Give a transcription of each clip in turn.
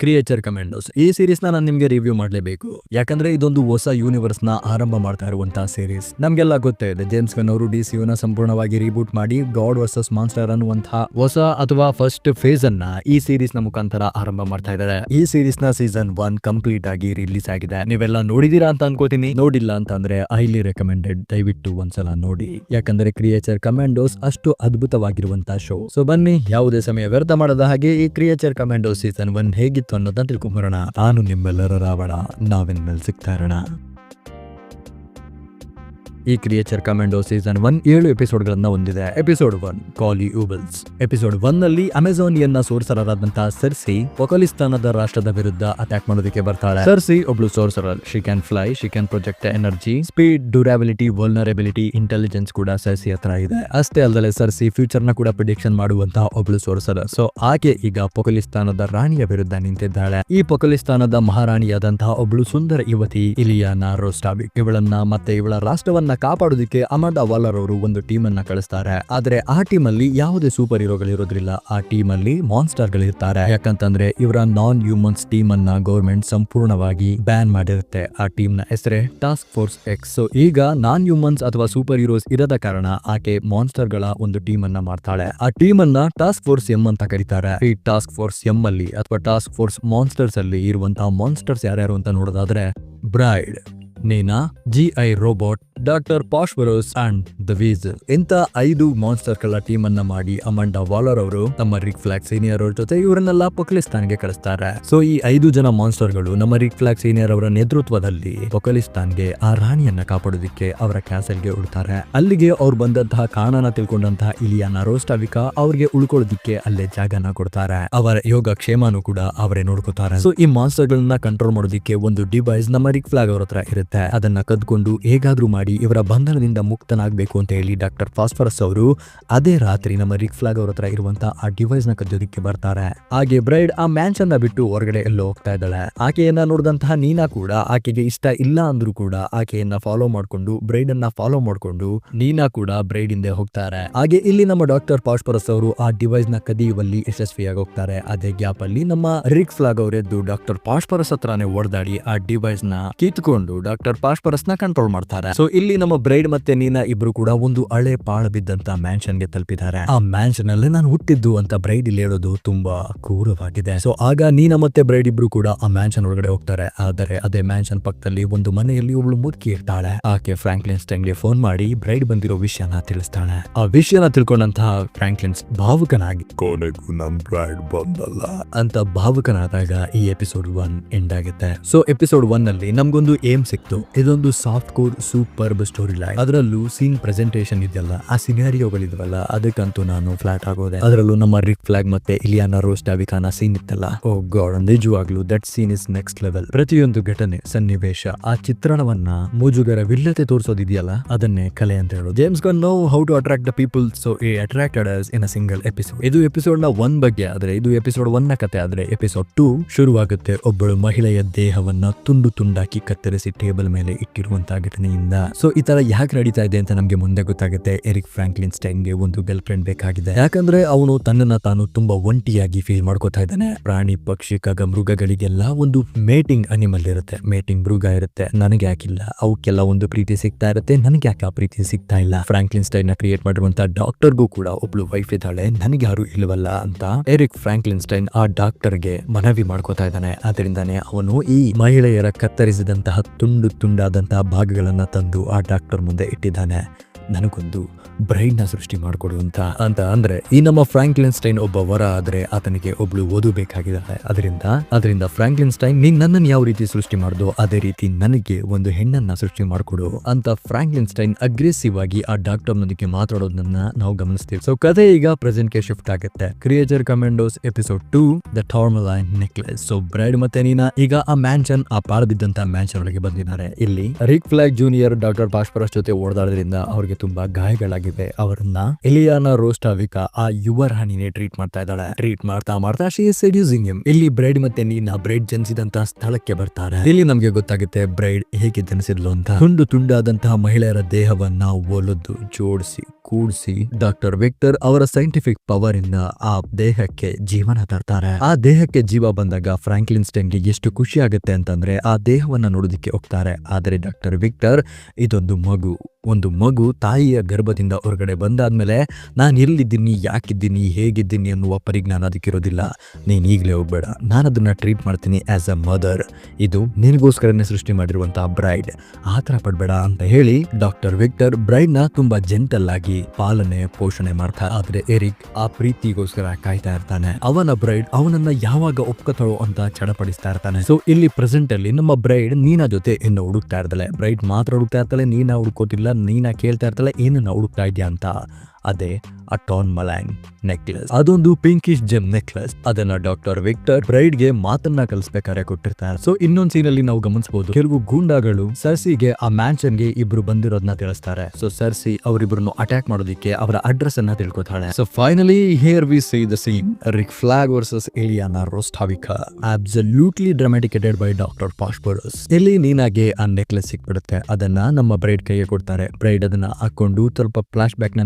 Creature ಕಮೆಂಡೋಸ್ ಈ series ನಾನು ನಿಮಗೆ ರಿವ್ಯೂ ಮಾಡಲೇಬೇಕು. ಯಾಕಂದ್ರೆ ಇದೊಂದು ಹೊಸ ಯೂನಿವರ್ಸ್ನ ಆರಂಭ ಮಾಡ್ತಾ ಇರುವಂತಹ ಸೀರೀಸ್ ನಮ್ಗೆಲ್ಲ ಗೊತ್ತೇ ಇದೆ ಜೇಮ್ಸ್ ಗನ್ ಅವರು ಡಿ ನ ಸಂಪೂರ್ಣವಾಗಿ ರೀಬೂಟ್ ಮಾಡಿ ಗಾಡ್ ವರ್ಸಸ್ ಮಾನ್ಸ್ಟರ್ ಅನ್ನುವಂತಹ ಹೊಸ ಅಥವಾ ಫಸ್ಟ್ ಫೇಸ್ ಅನ್ನ ಈ ಸೀರೀಸ್ನ ಮುಖಾಂತರ ಆರಂಭ ಮಾಡ್ತಾ ಇದ್ದಾರೆ. ಈ ಸೀರೀಸ್ನ ಸೀಸನ್ ಒನ್ ಕಂಪ್ಲೀಟ್ ಆಗಿ ರಿಲೀಸ್ ಆಗಿದೆ. ನೀವೆಲ್ಲ ನೋಡಿದೀರಾ ಅಂತ ಅನ್ಕೋತೀನಿ. ನೋಡಿಲ್ಲ ಅಂತ ಅಂದ್ರೆ ಹೈಲಿ ರೆಕಮೆಂಡೆಡ್ ದಯವಿಟ್ಟು ಒಂದ್ಸಲ ನೋಡಿ. ಯಾಕಂದ್ರೆ ಕ್ರಿಯೇಚರ್ ಕಮಾಂಡೋಸ್ ಅಷ್ಟು ಅದ್ಭುತವಾಗಿರುವಂತಹ ಶೋ ಸೊ ಬನ್ನಿ, ಯಾವುದೇ ಸಮಯ ವ್ಯರ್ಥ ಮಾಡದ ಹಾಗೆ ಈ ಕ್ರಿಯೇಚರ್ ಕಮೆಂಡೋಸ್ ಸೀಸನ್ ಒನ್ ಹೇಗಿತ್ತು ಅನ್ನೋದನ್ನ ತಿಳ್ಕೊಂಬರೋಣ ನಾನು ನಿಮ್ಮೆಲ್ಲರ ರಾವಣ ನಾವಿನ್ಮೇಲೆ ಸಿಗ್ತಾ ಇರೋಣ ಈ ಕ್ರಿಯೇಚರ್ ಕಮೆಂಡೋ ಸೀಸನ್ ಒನ್ ಏಳು ಎಪಿಸೋಡ್ ಗಳನ್ನ ಹೊಂದಿದೆ ಎಪಿಸೋಡ್ ಒನ್ ಕಾಲಿ ಯೂಬಲ್ಸ್ ಎಪಿಸೋಡ್ ಒನ್ನಲ್ಲಿ ಅಮೆಝಾನಿಯನ್ನ ಸೋರ್ಸರಾದಂತಹ ಸರ್ಸಿ ಪೊಕಲಿಸ್ತಾನದ ರಾಷ್ಟ್ರದ ವಿರುದ್ಧ ಅಟ್ಯಾಕ್ ಮಾಡೋದಕ್ಕೆ ಬರ್ತಾಳೆ. ಸರ್ಸಿ ಒಬ್ಳು sorceress she can fly she can project energy speed durability vulnerability intelligence ಕೂಡ ಸರ್ಸಿ ಹತ್ರ ಇದೆ. ಅಷ್ಟೇ ಅಲ್ಲದೆ ಸರ್ಸಿ ಫ್ಯೂಚರ್ನ ಕೂಡ ಪ್ರಿಡಿಕ್ಷನ್ ಮಾಡುವಂತಹ ಒಬ್ಳು ಸೋರ್ಸರ್ ಸೊ ಆಕೆ ಈಗ ಪೊಕಲಿಸ್ತಾನದ ರಾಣಿಯ ವಿರುದ್ಧ ನಿಂತಿದ್ದಾಳೆ. ಈ ಪೊಕಲಿಸ್ತಾನದ ಮಹಾರಾಣಿಯಾದಂತಹ ಒಬ್ಳು ಸುಂದರ ಯುವತಿ ಇಲಿಯಾನ ರೋಸ್ಟಾಬಿಕ್ ಇವಳನ್ನ ಮತ್ತೆ ಇವಳ ರಾಷ್ಟ್ರವನ್ನ ಕಾಪಾಡೋದಕ್ಕೆ ಅಮರ್ದ ವಾಲರ್ ಅವರು ಒಂದು ಟೀಮ್ ಅನ್ನ ಕಳಿಸ್ತಾರೆ. ಆದ್ರೆ ಆ ಟೀಮ್ ಅಲ್ಲಿ ಯಾವುದೇ ಸೂಪರ್ ಹೀರೋಗಳಿರೋದ್ರಿಲ್ಲ ಆ ಟೀಮ್ ಅಲ್ಲಿ ಮಾನ್ಸ್ಟರ್ ಗಳಿರ್ತಾರೆ ಯಾಕಂತಂದ್ರೆ ಇವರ ನಾನ್ ಹ್ಯೂಮನ್ಸ್ ಟೀಮ್ ಅನ್ನ ಗೌರ್ಮೆಂಟ್ ಸಂಪೂರ್ಣವಾಗಿ ಬ್ಯಾನ್ ಮಾಡಿರುತ್ತೆ ಆ ಟೀಮ್ನ ಹೆಸರೇ ಟಾಸ್ಕ್ ಫೋರ್ಸ್ ಎಕ್ಸ್ ಸೊ ಈಗ ನಾನ್ ಹ್ಯೂಮನ್ಸ್ ಅಥವಾ ಸೂಪರ್ ಹೀರೋಸ್ ಇರದ ಕಾರಣ ಆಕೆ ಮಾನ್ಸ್ಟರ್ಗಳ ಒಂದು ಟೀಮ್ ಅನ್ನ ಮಾಡ್ತಾಳೆ. ಆ ಟೀಮ್ ಅನ್ನ ಟಾಸ್ಕ್ ಫೋರ್ಸ್ ಎಂ ಅಂತ ಕರೀತಾರೆ. ಈ ಟಾಸ್ಕ್ ಫೋರ್ಸ್ ಎಂ ಅಲ್ಲಿ ಅಥವಾ ಟಾಸ್ಕ್ ಫೋರ್ಸ್ ಮಾನ್ಸ್ಟರ್ಸ್ ಅಲ್ಲಿ ಇರುವಂತಹ ಮಾನ್ಸ್ಟರ್ಸ್ ಯಾರ್ಯಾರು ಅಂತ ನೋಡೋದಾದ್ರೆ Bride Nina G I Robot doctor Phosphorus and the Weasel ಇಂತ ಐದು ಮಾನ್ಸ್ಟರ್ಗಳ ಟೀಮ್ ಅನ್ನ ಮಾಡಿ ಅಮಂಡಾ ವಾಲರ್ ಅವರು ತಮ್ಮ ರಿಕ್ ಫ್ಲಾಗ್ ಸೀನಿಯರ್ ಅವರ ಜೊತೆ ಇವರನ್ನೆಲ್ಲ ಪೊಕಲಿಸ್ತಾನ್ಗೆ ಕಳಿಸ್ತಾರೆ. ಸೊ ಈ ಐದು ಜನ ಮಾನ್ಸ್ಟರ್ಗಳು ನಮ್ಮ ರಿಕ್ ಫ್ಲಾಗ್ ಸೀನಿಯರ್ ಅವರ ನೇತೃತ್ವದಲ್ಲಿ ಪೊಕಲಿಸ್ತಾನ್ಗೆ ಆ ರಾಣಿಯನ್ನ ಕಾಪಾಡೋದಿಕ್ಕೆ ಅವರ ಕ್ಯಾಸಲ್ಗೆ ಉಳ್ತಾರೆ ಅಲ್ಲಿಗೆ ಅವ್ರು ಬಂದಂತಹ ಕಾರಣನ ತಿಳ್ಕೊಂಡಂತಹ ಇಲಿಯಾನ ರೋಸ್ಟಾವಿಕಾ ಅವ್ರಿಗೆ ಉಳ್ಕೊಳ್ಳೋದಿಕ್ಕೆ ಅಲ್ಲೇ ಜಾಗನ ಕೊಡ್ತಾರೆ. ಅವರ ಯೋಗ ಕ್ಷೇಮನು ಕೂಡ ಅವರೇ ನೋಡ್ಕೋತಾರೆ. ಸೊ ಈ ಮಾನ್ಸ್ಟರ್ ಗಳನ್ನ ಕಂಟ್ರೋಲ್ ಮಾಡೋದಿಕ್ಕೆ ಒಂದು ಡಿವೈಸ್ ನಮ್ಮ ರಿಕ್ ಫ್ಲಾಗ್ ಅವರ ಹತ್ರ ಇರುತ್ತೆ. ಅದನ್ನ ಕದ್ಕೊಂಡು ಹೇಗಾದ್ರೂ ಮಾಡಿ ಇವರ ಬಂಧನದಿಂದ ಮುಕ್ತನಾಗಬೇಕು ಅಂತ ಹೇಳಿ ಡಾಕ್ಟರ್ ಫಾಸ್ಫರಸ್ ಅವರು ಅದೇ ರಾತ್ರಿ ನಮ್ಮ ರಿಕ್ ಫ್ಲಾಗ್ ಅವರ ಹತ್ರ ಇರುವಂತಹ ಆ ಡಿವೈಸ್ನ ಕದ್ಯೋದಕ್ಕೆ ಬರ್ತಾರೆ. ಹಾಗೆ ಬ್ರೈಡ್ ಆ ಮ್ಯಾನ್ಷನ್ ಬಿಟ್ಟು ಹೊರಗಡೆ ಎಲ್ಲೋ ಹೋಗ್ತಾ ಇದ್ದಾಳೆ. ಆಕೆಯನ್ನ ನೋಡಿದಂತಹ ನೀನಾ ಕೂಡ ಆಕೆಗೆ ಇಷ್ಟ ಇಲ್ಲ ಅಂದ್ರೂ ಕೂಡ ಆಕೆಯನ್ನ ಫಾಲೋ ಮಾಡ್ಕೊಂಡು ಬ್ರೈಡ್ ಅನ್ನ ಫಾಲೋ ಮಾಡ್ಕೊಂಡು ನೀನಾ ಕೂಡ ಬ್ರೈಡ್ ಹಿಂದೆ ಹೋಗ್ತಾರೆ. ಹಾಗೆ ಇಲ್ಲಿ ನಮ್ಮ ಡಾಕ್ಟರ್ ಫಾಸ್ಫರಸ್ ಅವರು ಆ ಡಿವೈಸ್ನ ಕದಿಯುವಲ್ಲಿ ಯಶಸ್ವಿಯಾಗಿ ಹೋಗ್ತಾರೆ. ಅದೇ ಗ್ಯಾಪ್ ಅಲ್ಲಿ ನಮ್ಮ ರಿಕ್ ಫ್ಲಾಗ್ ಅವರೆದ್ದು ಡಾಕ್ಟರ್ ಪಾಶ್ಪರಸ್ ಹತ್ರನೇ ಹೊಡೆದಾಡಿ ಆ ಡಿವೈಸ್ನ ಕಿತ್ಕೊಂಡು ಡಾಕ್ಟರ್ ಪಾಸ್ಪರಸ್ನ ಕಂಟ್ರೋಲ್ ಮಾಡ್ತಾರೆ. ಸೊ ಇಲ್ಲಿ ನಮ್ಮ ಬ್ರೈಡ್ ಮತ್ತೆ ನೀನಾ ಇಬ್ರು ಕೂಡ ಒಂದು ಹಳೆ ಪಾಳ ಬಿದ್ದಂತ ಮ್ಯಾನ್ಷನ್ಗೆ ತಲುಪಿದ್ದಾರೆ. ಆ ಮ್ಯಾನ್ಷನ್ ಅಲ್ಲಿ ನಾನು ಹುಟ್ಟಿದ್ದು ಅಂತ ಬ್ರೈಡ್ ಇಲ್ಲಿ ಹೇಳೋದು ತುಂಬಾ ಕ್ರೂರವಾಗಿದೆ ಸೊ ಆಗ ನೀನಾ ಮತ್ತೆ ಬ್ರೈಡ್ ಇಬ್ರು ಕೂಡ ಆ ಮ್ಯಾನ್ಷನ್ ಒಳಗಡೆ ಹೋಗ್ತಾರೆ. ಆದರೆ ಅದೇ ಮ್ಯಾನ್ಷನ್ ಪಕ್ಕದಲ್ಲಿ ಒಂದು ಮನೆಯಲ್ಲಿ ಒಬ್ಳು ಮುದುಕಿ ಇರ್ತಾಳೆ. ಆಕೆ ಫ್ರಾಂಕ್ಲಿನ್ ಸ್ಟೈನ್ಗೆ ಫೋನ್ ಮಾಡಿ ಬ್ರೈಡ್ ಬಂದಿರೋ ವಿಷಯನ ತಿಳಿಸ್ತಾಳೆ. ಆ ವಿಷಯನ ತಿಳ್ಕೊಂಡಂತಹ ಫ್ರಾಂಕ್ಲಿನ್ಸ್ ಭಾವುಕನಾಗಿ ಕೊನೆಗೂ ನಮ್ ಬ್ರೈಡ್ ಬಂದಲ್ಲ. ಅಂತ ಭಾವುಕನಾದಾಗ ಈ ಎಪಿಸೋಡ್ ಒನ್ ಎಂಡ್ ಆಗುತ್ತೆ. ಸೊ ಎಪಿಸೋಡ್ ಒನ್ ಅಲ್ಲಿ ನಮ್ಗೊಂದು ಏಮ್ ಸಿಕ್ತು. ಇದೊಂದು soft core super story line ಅದರಲ್ಲೂ ಸೀನ್ ಪ್ರೆಸೆಂಟೇಷನ್ ಇದೆಯಲ್ಲ, ಆ ಸಿನಾರಿಯೋಗಳಿದ್ವಲ್ಲ ಅದಕ್ಕಂತೂ ನಾನು ಫ್ಲಾಟ್ ಆಗೋದೆ. ಅದರಲ್ಲೂ ನಮ್ಮ ರಿಕ್ ಫ್ಲಾಗ್ ಮತ್ತೆ ಇಲಿಯಾನ ರೋಸ್ಟಾವಿಕಾನ ಸೀನ್ ಇತ್ತಲ್ಲ. ಓ ಗಾಡ್ ನಿಜವಾಗ್ಲೂ that scene is next level ಪ್ರತಿಯೊಂದು ಘಟನೆ, ಸನ್ನಿವೇಶ, ಆ ಚಿತ್ರಣವನ್ನ ಮೂಜುಗರ ವಿಲ್ಲತೆ ತೋರಿಸೋದಿದೆಯಲ್ಲ, ಅದನ್ನೇ ಕಲೆ ಅಂತ ಹೇಳೋದು. James Gunn know how to attract the people so a attracted us in a single episode ಇದು ಎಪಿಸೋಡ್ನ ಒನ್ ಬಗ್ಗೆ ಆದ್ರೆ, ಇದು ಎಪಿಸೋಡ್ ಒನ್ನ ಕತೆ ಆದ್ರೆ ಎಪಿಸೋಡ್ ಟೂ ಶುರುವಾಗುತ್ತೆ ಒಬ್ಬಳು ಮಹಿಳೆಯ ದೇಹವನ್ನ ತುಂಡು ತುಂಡಾಕಿ ಕತ್ತರಿಸಿ ಟೇಬಲ್ ಮೇಲೆ ಇಟ್ಟಿರುವಂತಹ ಘಟನೆಯಿಂದ. ಸೊ ಈ ತರ ಯಾಕೆ ನಡೀತಾ ಇದೆ ಅಂತ ನಮಗೆ ಮುಂದೆ ಗೊತ್ತಾಗುತ್ತೆ. ಎರಿಕ್ ಫ್ರಾಂಕ್ಲಿನ್ ಸ್ಟೈನ್ಗೆ ಒಂದು ಗರ್ಲ್ ಫ್ರೆಂಡ್ ಬೇಕಾಗಿದೆ. ಯಾಕಂದ್ರೆ ಅವನು ತನ್ನನ್ನ ತಾನು ತುಂಬಾ ಒಂಟಿಯಾಗಿ ಫೀಲ್ ಮಾಡ್ಕೋತಾ ಇದ್ದಾನೆ. ಪ್ರಾಣಿ, ಪಕ್ಷಿ, ಕಗ, ಮೃಗಗಳಿಗೆಲ್ಲ ಒಂದು ಮೇಟಿಂಗ್ ಅನಿಮಲ್ ಇರುತ್ತೆ. ಮೇಟಿಂಗ್ ಮೃಗ ಇರುತ್ತೆ. ನನಗೆ ಯಾಕಿಲ್ಲ. ಅವಕ್ಕೆಲ್ಲ ಒಂದು ಪ್ರೀತಿ ಸಿಗ್ತಾ ಇರುತ್ತೆ. ನನಗೆ ಯಾಕೆ ಆ ಪ್ರೀತಿ ಸಿಗ್ತಾ ಇಲ್ಲ? ಫ್ರಾಂಕ್ಲಿನ್ ಸ್ಟೈನ್ನ ಕ್ರಿಯೇಟ್ ಮಾಡಿರುವಂತ ಡಾಕ್ಟರ್ಗೂ ಕೂಡ ಒಬ್ಳು ವೈಫ್ ಇದ್ದಾಳೆ. ನನಗೆ ಯಾರು ಇಲ್ವಲ್ಲ ಅಂತ ಎರಿಕ್ ಫ್ರಾಂಕ್ಲಿನ್ ಸ್ಟೈನ್ ಆ ಡಾಕ್ಟರ್ಗೆ ಮನವಿ ಮಾಡ್ಕೋತಾ ಇದ್ದಾನೆ. ಅದರಿಂದಾನೆ ಅವನು ಈ ಮಹಿಳೆಯರ ಕತ್ತರಿಸಿದಂತಹ ತುಂಡು ತುಂಡಾದಂತಹ ಭಾಗಗಳನ್ನ ತಂದು ಆ ಡಾಕ್ಟರ್ ಮುಂದೆ ಇಟ್ಟಿದ್ದಾನೆ. ನನಗೊಂದು ಬ್ರೈನ್ನ ಸೃಷ್ಟಿ ಮಾಡಿಕೊಡು ಅಂತ ಅಂತ ಅಂದ್ರೆ ಈ ನಮ್ಮ ಫ್ರಾಂಕ್ಲಿನ್ ಸ್ಟೈನ್ ಒಬ್ಬ ವರ ಆದ್ರೆ ಆತನಿಗೆ ಒಬ್ಳು ಓದು ಬೇಕಾಗಿದ್ದಾಳೆ ಅದರಿಂದ ಅದರಿಂದ ಫ್ರಾಂಕ್ಲಿನ್ ಸ್ಟೈನ್ ನೀನ್ ನನ್ನನ್ನು ಯಾವ ರೀತಿ ಸೃಷ್ಟಿ ಮಾಡ್ದೋ ಅದೇ ರೀತಿ ನನಗೆ ಒಂದು ಹೆಣ್ಣನ್ನ ಸೃಷ್ಟಿ ಮಾಡಿಕೊಡು ಅಂತ ಫ್ರಾಂಕ್ಲಿನ್ ಸ್ಟೈನ್ ಅಗ್ರೆಸಿವ್ ಆಗಿ ಆ ಡಾಕ್ಟರ್ ನೊಂದಿಗೆ ಮಾತಾಡೋದನ್ನ ನಾವು ಗಮನಿಸ್ತೀವಿ. ಸೊ ಕಥೆ ಈಗ ಪ್ರೆಸೆಂಟ್ಗೆ ಶಿಫ್ಟ್ ಆಗುತ್ತೆ. Creature Commandos episode two the tourmaline necklace so Bride ಮತ್ತೆ ನೀನಾ, ಈಗ ಆ ಮ್ಯಾನ್ಷನ್ ಆ ಪಾಳದಿದ್ದಂತ ಮ್ಯಾನ್ಷನ್ ಒಳಗೆ ಬಂದಿದ್ದಾರೆ. ಇಲ್ಲಿ Rick Flag junior doctor Phosphorus ಜೊತೆ ಓಡಾಡೋದ್ರಿಂದ ಅವ್ರಿಗೆ ತುಂಬಾ ಗಾಯಗಳಾಗಿವೆ ಅವರನ್ನ ಎಲಿಯಾನ ರೋಸ್ಟಾವಿಕಾ ಆ ಯುವ ರಾಣಿನೇ ಟ್ರೀಟ್ ಮಾಡ್ತಾ ಇದ್ದಾಳೆ. ಟ್ರೀಟ್ ಮಾಡ್ತಾ ಮಾಡ್ತಾ ಶಿ ಸೆಡ್ಯೂಸಿಂಗ್ ಹಿಮ್ ಇಲ್ಲಿ ಬ್ರೈಡ್ ಮತ್ತೆ ನೀನ್ ಬ್ರೈಡ್ ಜನಿಸಿದಂತಹ ಸ್ಥಳಕ್ಕೆ ಬರ್ತಾರೆ. ಇಲ್ಲಿ ನಮ್ಗೆ ಗೊತ್ತಾಗುತ್ತೆ ಬ್ರೈಡ್ ಹೇಗೆ ಜನಿಸಿದ್ಲು ಅಂತ. ತುಂಡು ತುಂಡಾದಂತಹ ಮಹಿಳೆಯರ ದೇಹವನ್ನ ಒಲದು, ಜೋಡಿಸಿ ಕೂಡಿಸಿ ಡಾಕ್ಟರ್ ವಿಕ್ಟರ್ ಅವರ ಸೈಂಟಿಫಿಕ್ ಪವರ್ ಇಂದ ಆ ದೇಹಕ್ಕೆ ಜೀವನ ತರ್ತಾರೆ. ಆ ದೇಹಕ್ಕೆ ಜೀವ ಬಂದಾಗ ಫ್ರಾಂಕ್ಲಿನ್ ಸ್ಟೆನ್ಗೆ ಎಷ್ಟು ಖುಷಿ ಆಗುತ್ತೆ ಅಂತಂದ್ರೆ ಆ ದೇಹವನ್ನ ನೋಡೋದಕ್ಕೆ ಹೋಗ್ತಾರೆ. ಆದರೆ ಡಾಕ್ಟರ್ ವಿಕ್ಟರ್ ಇದೊಂದು ಮಗು. ಒಂದು ಮಗು ತಾಯಿಯ ಗರ್ಭದಿಂದ ಹೊರಗಡೆ ಬಂದಾದ್ಮೇಲೆ ನಾನು ಎಲ್ಲಿದ್ದೀನಿ ಯಾಕಿದ್ದೀನಿ, ಹೇಗಿದ್ದೀನಿ ಅನ್ನುವ ಪರಿಜ್ಞಾನ ಅದಕ್ಕಿರೋದಿಲ್ಲ. ನೀನು ಈಗಲೇ ಹೋಗ್ಬೇಡ. ನಾನು ಅದನ್ನ ಟ್ರೀಟ್ ಮಾಡ್ತೀನಿ ಆಸ್ ಅ ಮದರ್ ಇದು ನಿನಗೋಸ್ಕರನೇ ಸೃಷ್ಟಿ ಮಾಡಿರುವಂಥ ಬ್ರೈಡ್ ಆ ಥರ ಪಡಬೇಡ ಅಂತ ಹೇಳಿ ಡಾಕ್ಟರ್ ವಿಕ್ಟರ್ ಬ್ರೈಡ್ನ ತುಂಬ ಜೆಂಟಲ್ ಆಗಿ ಪಾಲನೆ, ಪೋಷಣೆ ಮಾಡ್ತಾರೆ ಆದ್ರೆ ಎರಿಕ್ ಆ ಪ್ರೀತಿಗೋಸ್ಕರ ಕಾಯ್ತಾ ಇರ್ತಾನೆ. ಅವನ ಬ್ರೈಡ್ ಅವನನ್ನ ಯಾವಾಗ ಒಪ್ಕೋತಾಳೋ ಅಂತ ಚಡಪಡಿಸ್ತಾ ಇರ್ತಾನೆ. ಸೊ ಇಲ್ಲಿ ಪ್ರೆಸೆಂಟ್ ಅಲ್ಲಿ ನಮ್ಮ ಬ್ರೈಡ್ ನೀನಾ ಜೊತೆ ಇನ್ನು ಹುಡುಕ್ತಾ ಇರ್ತಾಳೆ. ಬ್ರೈಡ್ ಮಾತ್ರ ಹುಡುಕ್ತಾ ಇರ್ತಾಳೆ, ನೀನಾ ಹುಡುಕೋತಿಲ್ಲ, ನೀನಾ ಕೇಳ್ತಾ ಇರ್ತಾಳೆ ಏನನ್ನ ಹುಡುಕ್ತಾ ಇದೆಯಾ ಅಂತ. ಅದೇ ಅಟಾನ್ ಮಲಾಂಗ್ ನೆಕ್ಲೆಸ್ ಅದೊಂದು ಪಿಂಕಿಶ್ ಜೆಮ್ ನೆಕ್ಲೆಸ್ ಅದನ್ನ ಡಾಕ್ಟರ್ ವಿಕ್ಟರ್ ಬ್ರೈಡ್ಗೆ ಮಾತನ್ನ ಕಲಿಸ್ಬೇಕಾದ್ರೆ ಕೊಟ್ಟಿರ್ತಾರೆ. ಸೊ ಇನ್ನೊಂದ್ ಸೀನ್ ಅಲ್ಲಿ ನಾವು ಗಮನಿಸಬಹುದು ಕೆಲವು ಗೂಂಡಾಗಳು ಸರ್ಸಿಗೆ ಆ ಮ್ಯಾನ್ಷನ್ಗೆ ಇಬ್ರು ಬಂದಿರೋದನ್ನ ತಿಳಿಸ್ತಾರೆ. ಸೊ ಸರ್ಸಿ ಅವರಿಬ್ರನ್ನು ಅಟ್ಯಾಕ್ ಮಾಡೋದಿಕ್ಕೆ ಅವರ ಅಡ್ರೆಸ್ ಅನ್ನ ತಿಳ್ಕೊತಾಳೆ. So finally here we see the scene Rick Flag versus Ilana Rostovic absolutely dramaticated by doctor Phosphorus ಇಲ್ಲಿ ನೀನಾಗೆ ಆ ನೆಕ್ಲೆಸ್ ಸಿಕ್ಬಿಡುತ್ತೆ. ಅದನ್ನ ನಮ್ಮ ಬ್ರೈಡ್ ಕೈಗೆ ಕೊಡ್ತಾರೆ. ಬ್ರೈಡ್ ಅದನ್ನ ಹಾಕೊಂಡು ಸ್ವಲ್ಪ ಫ್ಲಾಶ್ ಬ್ಯಾಕ್ನ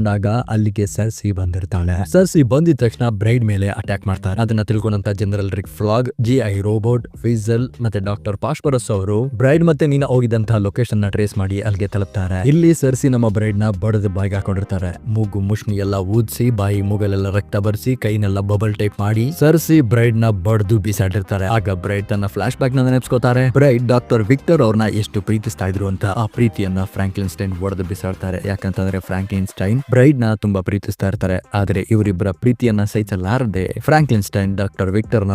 ನೆನೆಸ್ಕೊಂಡಾಗ ಅಲ್ಲಿಗೆ ಸರ್ಸಿ ಬಂದಿರ್ತಾಳೆ. ಸರ್ಸಿ ಬಂದಿದ ತಕ್ಷಣ ಬ್ರೈಡ್ ಮೇಲೆ ಅಟ್ಯಾಕ್ ಮಾಡ್ತಾರೆ. ಅದನ್ನ ತಿಳ್ಕೊಂಡಂತ general Rick Flag G I Robot, Weasel ಮತ್ತೆ ಡಾಕ್ಟರ್ ಪಾಶ್ಪರಸ್ ಅವರು ಬ್ರೈಡ್ ಮತ್ತೆ ನೀನ ಹೋಗಿದಂತಹ ಲೊಕೇಶನ್ನ ಟ್ರೇಸ್ ಮಾಡಿ ಅಲ್ಲಿಗೆ ತಲುಪ್ತಾರೆ. ಇಲ್ಲಿ ಸರ್ಸಿ ನಮ್ಮ ಬ್ರೈಡ್ನ ಬಡದ ಬಾಯಿಗೆ ಹಾಕೊಂಡಿರ್ತಾರೆ. ಮೂಗು, ಮುಷ್ಣಿ ಎಲ್ಲ ಊದಿಸಿ, ಬಾಯಿ, ಮೂಗಲೆಲ್ಲ ರಕ್ತ ಬರ್ಸಿ, ಕೈನೆಲ್ಲ ಬಬಲ್ ಟೈಪ್ ಮಾಡಿ ಸರ್ಸಿ ಬ್ರೈಡ್ನ ಬಡ್ದು ಬಿಸಾಡಿರ್ತಾರೆ. ಆಗ ಬ್ರೈಡ್ ತನ್ನ ಫ್ಲಾಶ್ ಬ್ಯಾಕ್ನ ನೆನೆಸ್ಕೋತಾರೆ ಬ್ರೈಡ್ ಡಾಕ್ಟರ್ ವಿಕ್ಟರ್ ಅವ್ರನ್ನ ಎಷ್ಟು ಪ್ರೀತಿಸ್ತಾ ಇದ್ರು ಅಂತ ಆ ಪ್ರೀತಿಯನ್ನ ಫ್ರಾಂಕ್ಲಿನ್ ಸ್ಟೈನ್ ಒಡೆದು ಬಿಸಾಡ್ತಾರೆ. ಯಾಕಂತಂದ್ರೆ ಫ್ರಾಂಕ್ಲಿನ್ ಸ್ಟೈನ್ ಬ್ರೈಡ್ನ ತುಂಬಾ ಪ್ರೀತಿಸ್ತಾ ಇರ್ತಾರೆ. ಆದರೆ ಇವರಿಬ್ಬರ ಪ್ರೀತಿಯನ್ನ ಸಹಿಸಲಾರದೆ ಫ್ರಾಂಕ್ಲಿನ್ ಸ್ಟೈನ್ ಡಾಕ್ಟರ್ ವಿಕ್ಟರ್ನ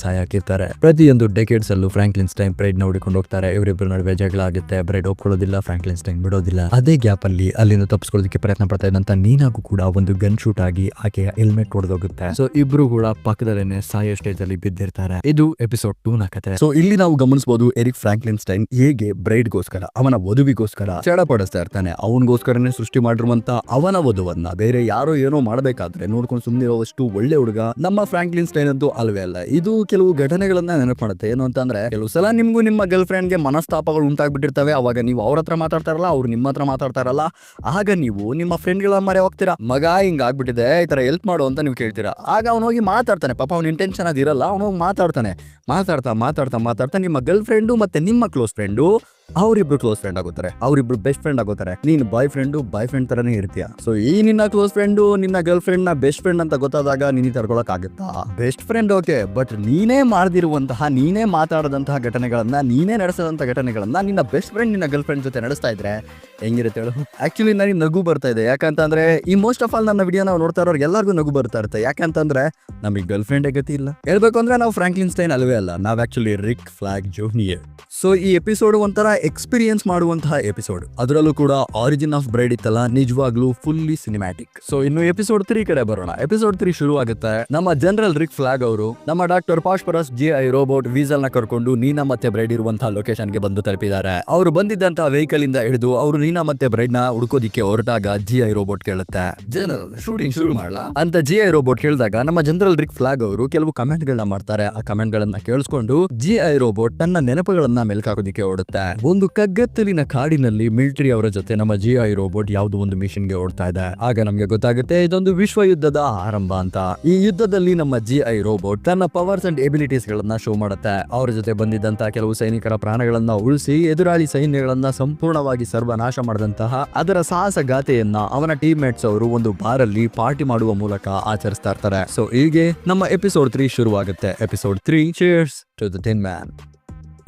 ಸಹಾಯ ಹಾಕಿರ್ತಾರೆ. ಪ್ರತಿಯೊಂದು ಡೆಕೆಡ್ಸ್ ಅಲ್ಲೂ ಫ್ರಾಂಕ್ಲಿನ್ ಸ್ಟೈನ್ ಬ್ರೈಡ್ನ ಹುಡುಕೊಂಡು ಹೋಗ್ತಾರೆ. ಇವರಿಬ್ಬರ ನಡುವೆ ಜಗಳ ಆಗುತ್ತೆ ಬ್ರೈಡ್ ಒಪ್ಕೊಳ್ಳೋದಿಲ್ಲ ಫ್ರಾಂಕ್ಲಿನ್ ಸ್ಟೈನ್ ಬಿಡೋದಿಲ್ಲ. ಅದೇ ಗ್ಯಾಪ್ ಅಲ್ಲಿ ಅಲ್ಲಿಂದ ತಪ್ಪಿಸ್ಕೊಳ್ಳೋದಕ್ಕೆ ಪ್ರಯತ್ನ ಪಡ್ತಾ ಇದ್ದಂತ ನೀನಾಗೂ ಕೂಡ ಒಂದು ಗನ್ ಶೂಟ್ ಆಗಿ ಆಕೆಯ ಹೆಲ್ಮೆಟ್ ಹೊಡೆದೋಗುತ್ತೆ ಸೊ ಇಬ್ರು ಕೂಡ ಪಕ್ಕದಲ್ಲೇನೆ ಸಾಯೋ ಸ್ಟೇಜ್ ಅಲ್ಲಿ ಬಿದ್ದಿರ್ತಾರೆ. ಇದು ಎಪಿಸೋಡ್ ಟೂ ನ ಕತೆ ಸೊ ಇಲ್ಲಿ ನಾವು ಗಮನಿಸಬಹುದು ಎರಿಕ್ ಫ್ರಾಂಕ್ಲಿನ್ ಸ್ಟೈನ್ ಹೇಗೆ ಬ್ರೈಡ್ ಗೋಸ್ಕರ ಅವನ ವಧುವಿಗೋಸ್ಕರ ಚಡಪಡಿಸ್ತಾ ಇರ್ತಾನೆ. ಅವನಿಗೋಸ್ಕರನೇ ಸೃಷ್ಟಿ ಮಾಡಿರುವಂತ ಅವನ ವಧುವನ್ನ ಬೇರೆ ಯಾರೋ ಏನೋ ಮಾಡಬೇಕಾದ್ರೆ ನೋಡ್ಕೊಂಡು ಸುಮ್ಮನಿರೋವಷ್ಟು ಒಳ್ಳೆ ಹುಡುಗ ನಮ್ಮ ಫ್ರಾಂಕ್ಲಿನ್ ಸ್ಟೈನ್ ಅಂತೂ ಅಲ್ವೇ ಅಲ್ಲ. ಇದು ಕೆಲವು ಘಟನೆಗಳನ್ನ ನೆನಪು ಮಾಡುತ್ತೆ. ಏನು ಅಂತಂದ್ರೆ, ಕೆಲವು ಸಲ ನಿಮ್ಗೂ ನಿಮ್ಮ ಗರ್ಲ್ ಫ್ರೆಂಡ್ಗೆ ಮನಸ್ತಾಪಗಳು ಉಂಟಾಗ್ಬಿಟ್ಟಿರ್ತವೆ. ಅವಾಗ ನೀವು ಅವ್ರ ಹತ್ರ ಮಾತಾಡ್ತಾರಲ್ಲ, ಅವ್ರು ನಿಮ್ಮ ಹತ್ರ ಮಾತಾಡ್ತಾರಲ್ಲ. ಆಗ ನೀವು ನಿಮ್ಮ ಫ್ರೆಂಡ್ಗಳ ಮರೆ ಹೋಗ್ತೀರಾ? ಮಗ ಹಿಂಗ್ ಆಗ್ಬಿಟ್ಟಿದೆ, ಈ ತರ ಹೆಲ್ಪ್ ಮಾಡು ಅಂತ ನೀವು ಕೇಳ್ತೀರಾ? ಆಗ ಅವ್ನು ಹೋಗಿ ಮಾತಾಡ್ತಾನೆ. ಪಾಪ ಅವ್ನ ಇಂಟೆನ್ಷನ್ ಅದಿರಲ್ಲ ಅವ್ನು ಹೋಗಿ ಮಾತಾಡ್ತಾನೆ. ಮಾತಾಡ್ತಾ ಮಾತಾಡ್ತಾ ಮಾತಾಡ್ತಾ ನಿಮ್ಮ ಗರ್ಲ್ ಫ್ರೆಂಡು ಮತ್ತೆ ನಿಮ್ಮ ಕ್ಲೋಸ್ ಫ್ರೆಂಡು ಅವರಿಬ್ರು ಕ್ಲೋಸ್ ಫ್ರೆಂಡ್ ಆಗುತ್ತಾರೆ ಅವರಿಬ್ರು ಬೆಸ್ಟ್ ಫ್ರೆಂಡ್ ಆಗುತ್ತಾರೆ ನೀನ್ ಬಾಯ್ ಫ್ರೆಂಡ್ ಬಾಯ್ ಫ್ರೆಂಡ್ ತರನೇ ಇರ್ತೀಯ? ಸೊ ಈ ನಿನ್ನ ಕ್ಲೋಸ್ ಫ್ರೆಂಡ್ ನಿನ್ನ ಗರ್ಲ್ ಫ್ರೆಂಡ್ನ ಬೆಸ್ಟ್ ಫ್ರೆಂಡ್ ಅಂತ ಗೊತ್ತಾದಾಗ ನಿನ್ನ ತಡ್ಕೊಳಕ್ ಆಗುತ್ತಾ? ಬೆಸ್ಟ್ ಫ್ರೆಂಡ್ ಓಕೆ ಬಟ್ ನೀನೇ ಮಾಡದಿರುವಂತಹ, ನೀನೇ ಮಾತಾಡದಂತಹ ಘಟನೆಗಳನ್ನ, ನೀನೇ ನಡೆಸದಂತ ಘಟನೆಗಳನ್ನ ನಿನ್ನ ಬೆಸ್ಟ್ ಫ್ರೆಂಡ್ ನಿನ್ನ ಗರ್ಲ್ ಫ್ರೆಂಡ್ ಜೊತೆ ನಡೆಸ್ತಾ ಇದ್ರೆ ಹೆಂಗಿರುತ್ತೆ ಹೇಳು? ಆಕ್ಚುಲಿ ನನಗೆ ನಗು ಬರ್ತಾ ಇದೆ. ಯಾಕಂತಂದ್ರೆ, ಈ ಮೋಸ್ಟ್ ಆಫ್ ಆಲ್ ನನ್ನ ವಿಡಿಯೋ ನಾವು ನೋಡ್ತಾ ಇರೋರು ಎಲ್ಲರಿಗೂ ನಗು ಬರ್ತಾ ಇರುತ್ತೆ. ಯಾಕಂತಂದ್ರೆ, ನಮಗೆ ಗರ್ಲ್ ಫ್ರೆಂಡ್ ಗತಿ ಇಲ್ಲ. ಹೇಳ್ಬೇಕು ಅಂದ್ರೆ ನಾವು ಫ್ರಾಂಕ್ಲಿನ್ ಸ್ಟೈನ್ ಅಲ್ವೇ ಅಲ್ಲ. ನಾವು actually Rick Flag junior so ಈ ಎಪಿಸೋಡ್ ಒಂಥರ ಎಕ್ಸ್ಪೀರಿಯನ್ಸ್ ಮಾಡುವಂತಹ ಎಪಿಸೋಡ್ ಅದರಲ್ಲೂ ಕೂಡ ಆರಿಜಿನ್ ಆಫ್ ಬ್ರೈಡ್ ಇತ್ತಲ್ಲ, ನಿಜವಾಗ್ಲೂ ಫುಲ್ಲಿ ಸಿನಿಮ್ಯಾಟಿಕ್ ಸೊ ಇನ್ನು ಎಪಿಸೋಡ್ ತ್ರೀ ಕಡೆ ಬರೋಣ. ಎಪಿಸೋಡ್ ತ್ರೀ ಶುರು ಆಗುತ್ತೆ ನಮ್ಮ ಜನರಲ್ ರಿಕ್ ಫ್ಲಾಗ್ ಅವರು, ನಮ್ಮ doctor Phosphorus G I Robot ವೀಸಲ್ನ ಕರ್ಕೊಂಡು ನೀನಾ ಮತ್ತೆ ಬ್ರೈಡ್ ಇರುವಂತಹ ಲೊಕೇಶನ್ಗೆ ಬಂದು ತಲುಪಿದ್ದಾರೆ. ಅವರು ಬಂದಿದ್ದಂತಹ ವೆಹಿಕಲ್ ಇಂದ ಹಿಡಿದು ಅವರು ನೀನಾ ಮತ್ತೆ ಬ್ರೈಡ್ನ ಹುಡುಕೋದಿಕ್ಕೆ ಹೊರಟಾಗ ಜಿ ಐ ರೋಬೋಟ್ ಕೇಳುತ್ತೆ. ಜನರಲ್ ಶೂಟಿಂಗ್ ಶುರು ಮಾಡಲ್ಲ ಅಂತ ಜಿ ಐ ರೋಬೋಟ್ ಕೇಳಿದಾಗ ನಮ್ಮ ಜನರಲ್ ರಿಕ್ ಫ್ಲಾಗ್ ಅವರು ಕೆಲವು ಕಮೆಂಟ್ ಗಳನ್ನ ಮಾಡ್ತಾರೆ. ಆ ಕಮೆಂಟ್ ಗಳನ್ನ ಕೇಳಿಸ್ಕೊಂಡು ಜಿ ಐ ರೋಬೋಟ್ ತನ್ನ ನೆನಪುಗಳನ್ನ ಮೆಲ್ಕಾಕೋದಿಕ್ಕೆ ಓಡುತ್ತೆ. ಒಂದು ಕಗ್ಗತ್ತಲಿನ ಕಾಡಿನಲ್ಲಿ ಮಿಲಿಟರಿ ಅವರ ಜೊತೆ ನಮ್ಮ ಜಿ ಐ ರೋಬೋಟ್ ಯಾವುದೋ ಒಂದು ಮಿಷನ್ಗೆ ಓಡ್ತಾ ಇದೆ. ಆಗ ನಮ್ಗೆ ಗೊತ್ತಾಗುತ್ತೆ ಇದೊಂದು ವಿಶ್ವ ಯುದ್ಧದ ಆರಂಭ ಅಂತ. ಈ ಯುದ್ಧದಲ್ಲಿ ನಮ್ಮ ಜಿ ಐ ರೋಬೋಟ್ ತನ್ನ ಪವರ್ಸ್ ಅಂಡ್ ಎಬಿಲಿಟೀಸ್ ಗಳನ್ನ ಶೋ ಮಾಡುತ್ತೆ. ಅವರ ಜೊತೆ ಬಂದಿದ್ದಂತ ಕೆಲವು ಸೈನಿಕರ ಪ್ರಾಣಗಳನ್ನ ಉಳಿಸಿ, ಎದುರಾಳಿ ಸೈನ್ಯಗಳನ್ನ ಸಂಪೂರ್ಣವಾಗಿ ಸರ್ವನಾಶ ಮಾಡಿದಂತಹ ಅದರ ಸಾಹಸ ಗಾಥೆಯನ್ನ ಅವನ ಟೀಮ್ ಮೇಟ್ಸ್ ಅವರು ಒಂದು ಬಾರ್ ಅಲ್ಲಿ ಪಾರ್ಟಿ ಮಾಡುವ ಮೂಲಕ ಆಚರಿಸ್ತಾ ಇರ್ತಾರೆ. ಸೊ ಹೀಗೆ ನಮ್ಮ ಎಪಿಸೋಡ್ ತ್ರೀ ಶುರುವಾಗುತ್ತೆ. Episode three cheers to the tin man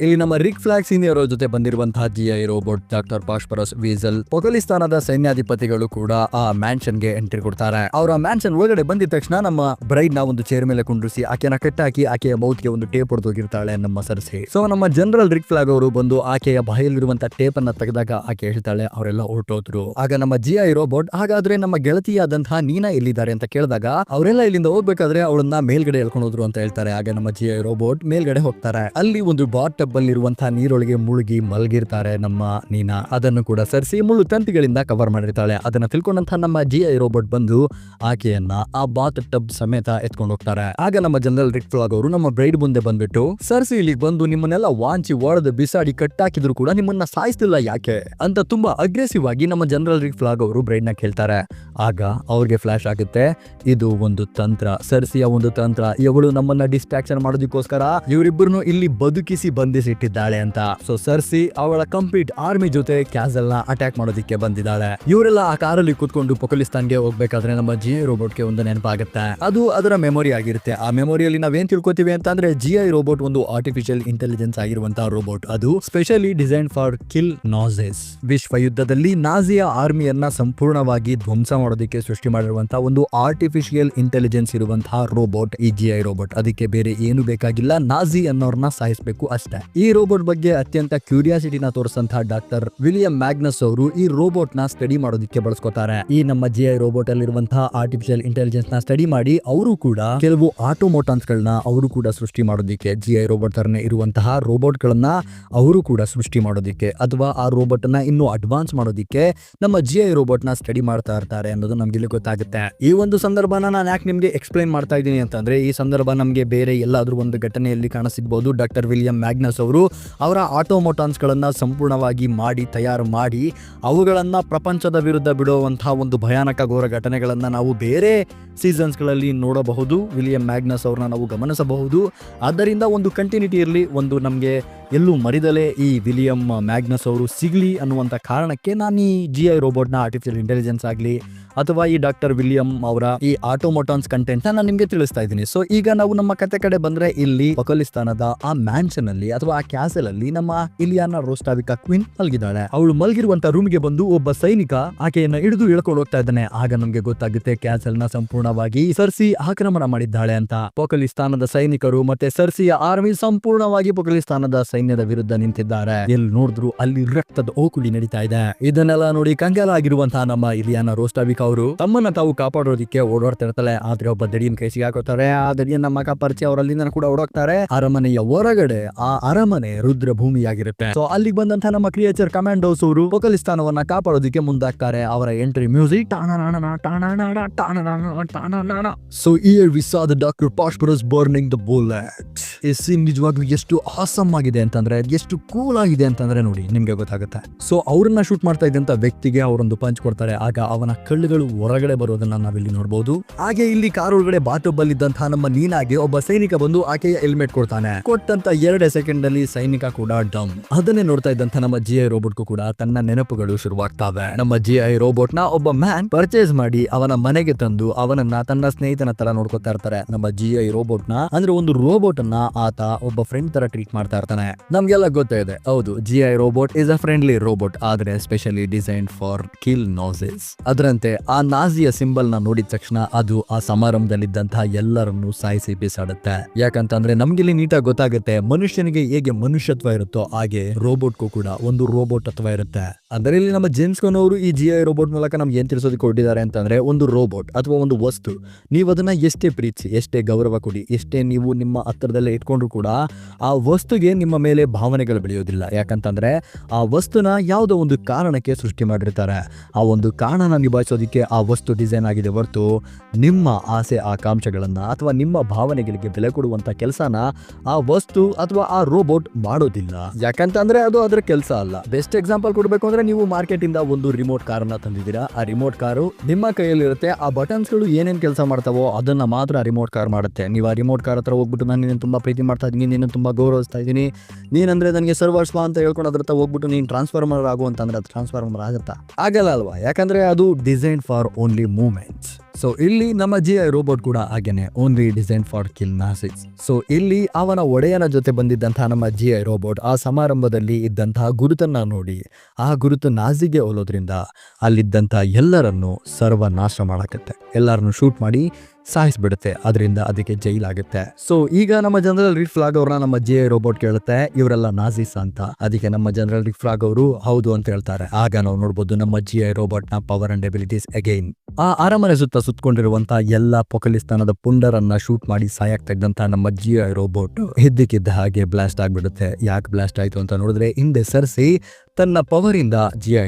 ಇಲ್ಲಿ ನಮ್ಮ ರಿಕ್ ಫ್ಲಾಗ್ ಸೀನಿಯರ್ ಜೊತೆ ಬಂದಿರುವಂತಹ GI robot doctor Phosphorus Weasel ಪೊಗಲಿಸ್ತಾನದ ಸೈನ್ಯಾಧಿಪತಿಗಳು ಕೂಡ ಆ ಮ್ಯಾನ್ಷನ್ಗೆ ಎಂಟ್ರಿ ಕೊಡ್ತಾರೆ. ಅವರ ಮ್ಯಾನ್ಷನ್ ಒಳಗಡೆ ಬಂದಿದ ತಕ್ಷಣ ನಮ್ಮ ಬ್ರೈಡ್ನ ಒಂದು ಚೇರ್ ಮೇಲೆ ಕುಂಡ್ರಿಸಿ ಆಕೆನ ಕಟ್ಟಾಕಿ ಆಕೆಯ ಮೌತ್ಗೆ ಒಂದು ಟೇಪ್ ಹೊಡೆದೋಗಿರ್ತಾಳೆ ನಮ್ಮ ಸರಸಿ. ಸೊ ನಮ್ಮ ಜನರಲ್ ರಿಕ್ ಫ್ಲಾಗ್ ಅವರು ಬಂದು ಆಕೆಯ ಬಾಯಲ್ಲಿರುವಂತಹ ಟೇಪ್ ಅನ್ನ ತೆಗೆದಾಗ ಆಕೆ ಹೇಳ್ತಾಳೆ, ಅವರೆಲ್ಲ ಹೊರಟೋದ್ರು. ಆಗ ನಮ್ಮ ಜಿಐ ರೋಬೋಟ್ ಹಾಗಾದ್ರೆ ನಮ್ಮ ಗೆಳತಿಯಾದಂತಹ ನೀನಾ ಎಲ್ಲಿದ್ದಾರೆ? ಅಂತ ಕೇಳಿದಾಗ, ಅವರೆಲ್ಲ ಇಲ್ಲಿಂದ ಹೋಗ್ಬೇಕಾದ್ರೆ ಅವಳನ್ನ ಮೇಲ್ಗಡೆ ಎಳ್ಕೊಂಡು ಹೋದ್ರು ಅಂತ ಹೇಳ್ತಾರೆ. ಆಗ ನಮ್ಮ ಜಿಐ ರೋಬೋಟ್ ಮೇಲ್ಗಡೆ ಹೋಗ್ತಾರೆ. ಅಲ್ಲಿ ಒಂದು ಬಾಟ್ ಟಬ್ ಅಲ್ಲಿರುವಂತಹ ನೀರೊಳಗೆ ಮುಳುಗಿ ಮಲಗಿರ್ತಾರೆ ನಮ್ಮ ನೀನಾ. ಅದನ್ನು ಕೂಡ ಸರಿಸಿ ಮುಳ್ಳು ತಂತಿಗಳಿಂದ ಕವರ್ ಮಾಡಿರ್ತಾಳೆ. ಅದನ್ನ ತಿಳ್ಕೊಂಡಂತಹ ನಮ್ಮ ಜಿ ಐ ರೋಬೋಟ್ ಬಂದು ಆಕೆಯನ್ನ ಆ ಬಾತ್ ಟಬ್ ಸಮೇತ ಎತ್ಕೊಂಡು ಹೋಗ್ತಾರೆ. ಆಗ ನಮ್ಮ ಜನರಲ್ ರಿಕ್ ಫ್ಲಾಗ್ ಅವರು ನಮ್ಮ ಬ್ರೈಡ್ ಮುಂದೆ ಬಂದ್ಬಿಟ್ಟು, ಸರ್ಸಿ ಇಲ್ಲಿಗೆ ಬಂದು ನಿಮ್ಮನ್ನೆಲ್ಲ ವಾಂಚಿ ಒಡೆದು ಬಿಸಾಡಿ ಕಟ್ಟಾಕಿದ್ರು ಕೂಡ ನಿಮ್ಮನ್ನ ಸಾಯಿಸ್ತಿಲ್ಲ ಯಾಕೆ? ಅಂತ ತುಂಬಾ ಅಗ್ರೆಸಿವ್ ಆಗಿ ನಮ್ಮ ಜನರಲ್ ರಿಕ್ ಫ್ಲಾಗ್ ಅವರು ಬ್ರೈಡ್ನ ಕೇಳ್ತಾರೆ. ಆಗ ಅವ್ರಿಗೆ ಫ್ಲಾಶ್ ಆಗುತ್ತೆ, ಇದು ಒಂದು ತಂತ್ರ. ಸರ್ಸಿಯ ಒಂದು ತಂತ್ರ. ಇವಳು ನಮ್ಮನ್ನ ಡಿಸ್ಟ್ರಾಕ್ಷನ್ ಮಾಡೋದಕ್ಕೋಸ್ಕರ ಇವರಿಬ್ಬರನ್ನು ಇಲ್ಲಿ ಬದುಕಿಸಿ ಬಂಧಿಸಿಟ್ಟಿದ್ದಾಳೆ ಅಂತ. ಸೊ ಸರ್ಸಿ ಅವಳ ಕಂಪ್ಲೀಟ್ ಆರ್ಮಿ ಜೊತೆ ಕ್ಯಾಸಲ್ನ ಅಟ್ಯಾಕ್ ಮಾಡೋದಿಕ್ಕೆ ಬಂದಿದ್ದಾಳೆ. ಇವರೆಲ್ಲ ಆ ಕಾರಲ್ಲಿ ಕೂತ್ಕೊಂಡು ಪೊಕಲಿಸ್ತಾನ್ಗೆ ಹೋಗ್ಬೇಕಾದ್ರೆ ನಮ್ಮ ಜಿ ಐ ರೋಬೋಟ್ಗೆ ಒಂದು ನೆನಪಾಗುತ್ತೆ. ಅದು ಅದರ ಮೆಮೊರಿ ಆಗಿರುತ್ತೆ. ಆ ಮೆಮೊರಿಯಲ್ಲಿ ನಾವೇನ್ ತಿಳ್ಕೊತೀವಿ ಅಂತಂದ್ರೆ ಜಿ ಐ ರೋಬೋಟ್ ಒಂದು ಆರ್ಟಿಫಿಷಿಯಲ್ ಇಂಟೆಲಿಜೆನ್ಸ್ ಆಗಿರುವಂತಹ ರೋಬೋಟ್ ಅದು specially design for kill Nazis ವಿಶ್ವ ಯುದ್ಧದಲ್ಲಿ ನಾಜಿಯ ಆರ್ಮಿಯನ್ನ ಸಂಪೂರ್ಣವಾಗಿ ಧ್ವಂಸ ಮಾಡೋದಕ್ಕೆ ಸೃಷ್ಟಿ ಮಾಡಿರುವಂತಹ ಒಂದು ಆರ್ಟಿಫಿಷಿಯಲ್ ಇಂಟೆಲಿಜೆನ್ಸ್ ಇರುವಂತಹ ರೋಬೋಟ್ ಈ ಜಿ ಐ ರೋಬೋಟ್ ಅದಕ್ಕೆ ಬೇರೆ ಏನು ಬೇಕಾಗಿಲ್ಲ. ನಾಜಿ ಅನ್ನೋರ್ನ ಸಾಯಿಸಬೇಕು ಅಷ್ಟೇ. ಈ ರೋಬೋಟ್ ಬಗ್ಗೆ ಅತ್ಯಂತ ಕ್ಯೂರಿಯಾಸಿಟಿನ ತೋರಿಸಂತ ಡಾಕ್ಟರ್ ವಿಲಿಯಂ ಮ್ಯಾಗ್ನಸ್ ಅವರು ಈ ರೋಬೋಟ್ನ ಸ್ಟಡಿ ಮಾಡೋದಕ್ಕೆ ಬಳಸ್ಕೊತಾರೆ. ಈ ನಮ್ಮ ಜಿ ಐ ರೋಬೋಟ್ ಅಲ್ಲಿರುವಂತಹ ಆರ್ಟಿಫಿಷಿಯಲ್ ಇಂಟೆಲಿಜೆನ್ಸ್ನ ಸ್ಟಡಿ ಮಾಡಿ ಅವರು ಕೂಡ ಕೆಲವು ಆಟೋಮೋಟಾನ್ಸ್ ಗಳನ್ನ ಅವರು ಕೂಡ ಸೃಷ್ಟಿ ಮಾಡೋದಿಕ್ಕೆ, ಜಿ ಐ ರೋಬೋಟ್ ತರನೇ ಇರುವಂತಹ ರೋಬೋಟ್ ಗಳನ್ನ ಅವರು ಕೂಡ ಸೃಷ್ಟಿ ಮಾಡೋದಿಕ್ಕೆ ಅಥವಾ ಆ ರೋಬೋಟ್ನ ಇನ್ನು ಅಡ್ವಾನ್ಸ್ ಮಾಡೋದಿಕ್ಕೆ ನಮ್ಮ ಜಿ ಐ ರೋಬೋಟ್ನ ಸ್ಟಡಿ ಮಾಡ್ತಾ ಇರ್ತಾರೆ ಅನ್ನೋದು ನಮ್ಗೆ ಇಲ್ಲಿ ಗೊತ್ತಾಗುತ್ತೆ. ಈ ಒಂದು ಸಂದರ್ಭನ ನಾನು ಯಾಕೆ ನಿಮ್ಗೆ ಎಕ್ಸ್ಪ್ಲೈನ್ ಮಾಡ್ತಾ ಇದ್ದೀನಿ ಅಂತಂದ್ರೆ, ಈ ಸಂದರ್ಭ ನಮಗೆ ಬೇರೆ ಎಲ್ಲಾದ್ರೂ ಒಂದು ಘಟನೆಯಲ್ಲಿ ಕಾಣಿಸಿರ್ಬೋದು ಡಾಕ್ಟರ್ ವಿಲಿಯಂ ಮ್ಯಾಗ್ನಸ್ ಅವರು ಅವರ ಆಟೋಮೋಟಾನ್ಸ್ಗಳನ್ನು ಸಂಪೂರ್ಣವಾಗಿ ಮಾಡಿ, ತಯಾರು ಮಾಡಿ, ಅವುಗಳನ್ನು ಪ್ರಪಂಚದ ವಿರುದ್ಧ ಬಿಡುವಂತಹ ಒಂದು ಭಯಾನಕ ಘೋರ ಘಟನೆಗಳನ್ನು ನಾವು ಬೇರೆ ಸೀಸನ್ಸ್ಗಳಲ್ಲಿ ನೋಡಬಹುದು. ವಿಲಿಯಂ ಮ್ಯಾಗ್ನಸ್ ಅವ್ರನ್ನ ನಾವು ಗಮನಿಸಬಹುದು. ಆದ್ದರಿಂದ ಒಂದು ಕಂಟಿನ್ಯೂಟಿ ಇರಲಿ, ಒಂದು ನಮಗೆ ಎಲ್ಲೂ ಮರಿದಲೇ ಈ ವಿಲಿಯಂ ಮ್ಯಾಗ್ನಸ್ ಅವರು ಸಿಗಲಿ ಅನ್ನುವಂಥ ಕಾರಣಕ್ಕೆ ನಾನು ಈ ಜಿ ಐ ರೋಬೋಟ್ನ ಆರ್ಟಿಫಿಷಿಯಲ್ ಇಂಟೆಲಿಜೆನ್ಸ್ ಆಗಲಿ, ಅಥವಾ ಈ ಡಾಕ್ಟರ್ ವಿಲಿಯಂ ಅವರ ಈ ಆಟೋಮೋಟಾನ್ಸ್ ಕಂಟೆಂಟ್ ನಾನು ನಿಮಗೆ ತಿಳಿಸ್ತಾ ಇದ್ದೀನಿ. ಸೊ ಈಗ ನಾವು ನಮ್ಮ ಕತೆ ಕಡೆ ಬಂದ್ರೆ ಇಲ್ಲಿ ಪಕಲಿಸ್ತಾನದ ಆ ಮ್ಯಾನ್ಷನ್ ಅಲ್ಲಿ ಅಥವಾ ಆ ಕ್ಯಾಸಲ್ ಅಲ್ಲಿ ನಮ್ಮ ಇಲಿಯಾನ ರೋಸ್ಟಾವಿಕಾ ಕ್ವೀನ್ ಮಲಗಿದ್ದಾಳೆ. ಅವಳು ಮಲಗಿರುವಂತ ರೂಮ್ಗೆ ಬಂದು ಒಬ್ಬ ಸೈನಿಕ ಆಕೆಯನ್ನ ಹಿಡಿದು ಇಳ್ಕೊಂಡು ಹೋಗ್ತಾ ಇದ್ದಾನೆ. ಆಗ ನಮಗೆ ಗೊತ್ತಾಗುತ್ತೆ ಕ್ಯಾಸಲ್ನ ನ ಸಂಪೂರ್ಣವಾಗಿ ಸರ್ಸಿ ಆಕ್ರಮಣ ಮಾಡಿದ್ದಾಳೆ ಅಂತ. ಪೊಕಲಿಸ್ತಾನದ ಸೈನಿಕರು ಮತ್ತೆ ಸರ್ಸಿಯ ಆರ್ಮಿ ಸಂಪೂರ್ಣವಾಗಿ ಪೊಕಲಿಸ್ತಾನದ ಸೈನ್ಯದ ವಿರುದ್ಧ ನಿಂತಿದ್ದಾರೆ. ಎಲ್ಲಿ ನೋಡಿದ್ರು ಅಲ್ಲಿ ರಕ್ತದ ಓಕುಳಿ ನಡೀತಾ ಇದೆ. ಇದನ್ನೆಲ್ಲ ನೋಡಿ ಕಂಗಾಲಾಗಿರುವಂತಹ ನಮ್ಮ ಇಲಿಯಾನ ರೋಸ್ಟಾವಿಕ್ ಅವರು ತಮ್ಮನ್ನ ತಾವು ಕಾಪಾಡೋದಿಕ್ಕೆ ಓಡಾಡ್ತಿರ್ತಾಳೆ ಆದ್ರೆ ಒಬ್ಬ ದಡಿಯನ್ ಕೈಸಿಗೆ ಸಿಗಾಕೋತಾರೆ ಆ ದಡಿಯನ್ನ ಮಗ ಪರಿಚಯ ಅವರಲ್ಲಿಂದ ಕೂಡ ಓಡೋಗ್ತಾರೆ ಅರಮನೆಯ ಹೊರಗಡೆ ಆ ಅರಮನೆ ರುದ್ರ ಭೂಮಿಯಾಗಿರುತ್ತೆ ಸೊ ಅಲ್ಲಿಗೆ ಬಂದಂತಹ ನಮ್ಮ ಕ್ರಿಯೇಚರ್ ಕಮಾಂಡೋಸ್ ಅವರು ಪೊಕಲಿಸ್ತಾನವನ್ನ ಕಾಪಾಡೋದಿಕ್ಕೆ ಮುಂದಾಗ್ತಾರೆ. ಅವರ entry music so here we the doctor Phosphorus burning the bullet ಈ ಸೀನ್ ನಿಜವಾಗ್ಲೂ ಎಷ್ಟು ಆಸಮ್ ಆಗಿದೆ ಅಂತಂದ್ರೆ, ಎಷ್ಟು ಕೂಲ್ ಆಗಿದೆ ಅಂತಂದ್ರೆ ನೋಡಿ, ನಿಮ್ಗೆ ಗೊತ್ತಾಗುತ್ತೆ. ಸೊ ಅವ್ರನ್ನ ಶೂಟ್ ಮಾಡ್ತಾ ಇದ್ದಂತ ವ್ಯಕ್ತಿಗೆ ಅವರೊಂದು ಪಂಚ್ ಕೊಡ್ತಾರೆ. ಆಗ ಅವನ ಕಳ್ಳುಗಳು ಹೊರಗಡೆ ಬರೋದನ್ನ ನಾವಿಲ್ಲಿ ನೋಡಬಹುದು ಹಾಗೆ ಇಲ್ಲಿ ಕಾರ್ ಒಳಗಡೆ ಬಾಟೊಬ್ಬಲ್ ಇದ್ದಂತಹ ನಮ್ಮ ನೀನಾಗೆ ಒಬ್ಬ ಸೈನಿಕ ಬಂದು ಆಕೆಯ ಹೆಲ್ಮೆಟ್ ಕೊಡ್ತಾನೆ. ಕೊಟ್ಟಂತ ಎರಡೇ ಸೆಕೆಂಡ್ ಅಲ್ಲಿ ಸೈನಿಕ ಕೂಡ ಡಮ್ ಅದನ್ನೇ ನೋಡ್ತಾ ಇದ್ದಂತ ನಮ್ಮ ಜಿ ಐ ರೋಬೋಟ್ ಕೂಡ ತನ್ನ ನೆನಪುಗಳು ಶುರುವಾಗ್ತವೆ. ನಮ್ಮ ಜಿ ಐ ರೋಬೋಟ್ನ ಒಬ್ಬ ಮ್ಯಾನ್ ಪರ್ಚೇಸ್ ಮಾಡಿ ಅವನ ಮನೆಗೆ ತಂದು ಅವನನ್ನ ತನ್ನ ಸ್ನೇಹಿತನ ತರ ನೋಡ್ಕೊತಾ ಇರ್ತಾರೆ. ನಮ್ಮ ಜಿ ಐ ರೋಬೋಟ್ನ ಅಂದ್ರೆ ಒಂದು ರೋಬೋಟ್ ಅನ್ನ ಆತ ಒಬ್ಬ ಫ್ರೆಂಡ್ ತರ ಟ್ರೀಟ್ ಮಾಡ್ತಾ ಇರ್ತಾನೆ. ನಮ್ಗೆಲ್ಲ ಗೊತ್ತಿದೆ ಹೌದು G I robot is a friendly robot ಆದ್ರೆ specially design for kill Nazis ಅದರಂತೆ ಆ ನಾಜಿಯ ಸಿಂಬಲ್ನ ನೋಡಿದ ತಕ್ಷಣ ಅದು ಆ ಸಮಾರಂಭದಲ್ಲಿದ್ದಂತಹ ಎಲ್ಲರನ್ನು ಸಾಯಿಸಿ ಬಿಸಾಡುತ್ತೆ. ಯಾಕಂತಂದ್ರೆ ನಮ್ಗಿಲ್ಲಿ ನೀಟಾಗಿ ಗೊತ್ತಾಗುತ್ತೆ ಮನುಷ್ಯನಿಗೆ ಹೇಗೆ ಮನುಷ್ಯತ್ವ ಇರುತ್ತೋ ಹಾಗೆ ರೋಬೋಟ್ಗೂ ಕೂಡ ಒಂದು ರೋಬೋಟ್ ಅಥವಾ ಇರುತ್ತೆ. ಅದರಲ್ಲಿ ನಮ್ಮ ಜೇಮ್ಸ್ ಅವರು ಈ ಜಿ ಐ ರೋಬೋಟ್ ಮೂಲಕ ನಮ್ಗೆ ಏನ್ ತಿಳಿಸೋದಕ್ಕೆ ಕೊಟ್ಟಿದ್ದಾರೆ ಅಂತಂದ್ರೆ ಒಂದು ರೋಬೋಟ್ ಅಥವಾ ಒಂದು ವಸ್ತು. ನೀವು ಅದನ್ನು ಎಷ್ಟೇ ಪ್ರೀತಿಸಿ, ಎಷ್ಟೇ ಗೌರವ ಕೊಡಿ, ಎಷ್ಟೇ ನೀವು ನಿಮ್ಮ ಹತ್ತಿರದಲ್ಲೇ ಇಟ್ಕೊಂಡ್ರೂ ಕೂಡ ಆ ವಸ್ತುಗೆ ನಿಮ್ಮ ಮೇಲೆ ಭಾವನೆಗಳು ಬೆಳೆಯೋದಿಲ್ಲ. ಯಾಕಂತಂದರೆ ಆ ವಸ್ತುನ ಯಾವುದೋ ಒಂದು ಕಾರಣಕ್ಕೆ ಸೃಷ್ಟಿ ಮಾಡಿರ್ತಾರೆ. ಆ ಒಂದು ಕಾರಣನ ನಿಭಾಯಿಸೋದಕ್ಕೆ ಆ ವಸ್ತು ಡಿಸೈನ್ ಆಗಿದೆ ಹೊರತು ನಿಮ್ಮ ಆಸೆ, ಆಕಾಂಕ್ಷೆಗಳನ್ನು ಅಥವಾ ನಿಮ್ಮ ಭಾವನೆಗಳಿಗೆ ಬೆಲೆ ಕೊಡುವಂಥ ಕೆಲಸನ ಆ ವಸ್ತು ಅಥವಾ ಆ ರೋಬೋಟ್ ಮಾಡೋದಿಲ್ಲ. ಯಾಕಂತಂದ್ರೆ ಅದು ಅದರ ಕೆಲಸ ಅಲ್ಲ. ಬೆಸ್ಟ್ ಎಕ್ಸಾಂಪಲ್ ಕೊಡಬೇಕು ಅಂದ್ರೆ ನೀವು ಮಾರ್ಕೆಟಿಂದ ಒಂದು ರಿಮೋಟ್ ಕಾರನ್ನ ತಂದಿದ್ದೀರಾ. ಆ ರಿಮೋಟ್ ಕಾರು ನಿಮ್ಮ ಕೈಯಲ್ಲಿರುತ್ತೆ. ಆ ಬಟನ್ಸ್ಗಳು ಏನೇನ್ ಕೆಲಸ ಮಾಡ್ತಾವೋ ಅದನ್ನು ಮಾತ್ರ ರಿಮೋಟ್ ಕಾರ್ ಮಾಡುತ್ತೆ. ನೀವು ಆ ರಿಮೋಟ್ ಕಾರ್ ಹತ್ರ ಹೋಗ್ಬಿಟ್ಟು ನಾನು ನೀನು ತುಂಬ ಪ್ರೀತಿ ಮಾಡ್ತಾ ಇದ್ದೀನಿ ನೀನು ತುಂಬ ಗೌರವಿಸ್ತಾ ಇದ್ದೀನಿ. ನೀನಂದರೆ ನನಗೆ ಸರ್ವರ್ಸ್ವ ಅಂತ ಹೇಳ್ಕೊಂಡು ಅದ್ರ ಹತ್ರ ಹೋಗ್ಬಿಟ್ಟು ನೀನು ಟ್ರಾನ್ಸ್ಫಾರ್ಮರ್ ಆಗು ಅಂತಂದರೆ ಅದು ಟ್ರಾನ್ಸ್ಫಾರ್ಮರ್ ಆಗುತ್ತಾ? ಆಗಲ್ಲ ಅಲ್ವಾ? ಯಾಕಂದರೆ ಅದು design for only moments so ಇಲ್ಲಿ ನಮ್ಮ ಜಿ ಐ ರೋಬೋಟ್ ಕೂಡ ಹಾಗೇನೆ only design for kill Nazis so ಇಲ್ಲಿ ಅವನ ಒಡೆಯನ ಜೊತೆ ಬಂದಿದ್ದಂತಹ ನಮ್ಮ ಜಿ ಐ ರೋಬೋಟ್ ಆ ಸಮಾರಂಭದಲ್ಲಿ ಇದ್ದಂತಹ ಗುರುತನ್ನ ನೋಡಿ, ಆ ಗುರುತು ನಾಜಿಗೆ ಹೋಲೋದ್ರಿಂದ ಅಲ್ಲಿದ್ದಂತಹ ಎಲ್ಲರನ್ನು ಸರ್ವನಾಶ ಮಾಡಕತ್ತೆ. ಎಲ್ಲರನ್ನು ಶೂಟ್ ಮಾಡಿ ಸಾಯಿಸ್ಬಿಡುತ್ತೆ, ಅದರಿಂದ ಅದಕ್ಕೆ ಜೈಲ್ ಆಗುತ್ತೆ. ಸೊ ಈಗ ನಮ್ಮ ಜನರಲ್ ರಿಫ್ ಫ್ಲಾಗ್ ನಮ್ಮ ಜಿ ಐ ರೋಬೋಟ್ ಕೇಳುತ್ತೆ, ಇವರೆಲ್ಲ ನಾಜಿಸ್ ಅಂತ. ಅದಕ್ಕೆ ನಮ್ಮ ಜನರಲ್ ರಿಫ್ ಅವರು ಹೌದು ಅಂತ ಹೇಳ್ತಾರೆ. ಆಗ ನಾವು ನೋಡ್ಬೋದು ನಮ್ಮ ಜಿ ಐ ರೋಬೋಟ್ನ ಪವರ್ ಅಂಡ್ ಎಬಿಲಿಟೀಸ್ ಅಗೈನ್ ಆ ಅರಮನೆ ಸುತ್ತ ಸುತ್ತಕೊಂಡಿರುವಂತಹ ಎಲ್ಲ ಪೊಕಲಿಸ್ತಾನದ ಪುಂಡರನ್ನ ಶೂಟ್ ಮಾಡಿ ಸಾಯಕ್ ಇದ್ದಂತ ನಮ್ಮ ಜಿ ಐ ರೋಬೋಟ್ ಹಿದ್ದಕ್ಕಿದ್ದ ಹಾಗೆ ಬ್ಲಾಸ್ಟ್ ಆಗ್ಬಿಡುತ್ತೆ. ಯಾಕೆ ಬ್ಲಾಸ್ಟ್ ಆಯ್ತು ಅಂತ ನೋಡಿದ್ರೆ, ಹಿಂದೆ ಸರಿಸಿ ತನ್ನ ಪವರ್ ಇಂದ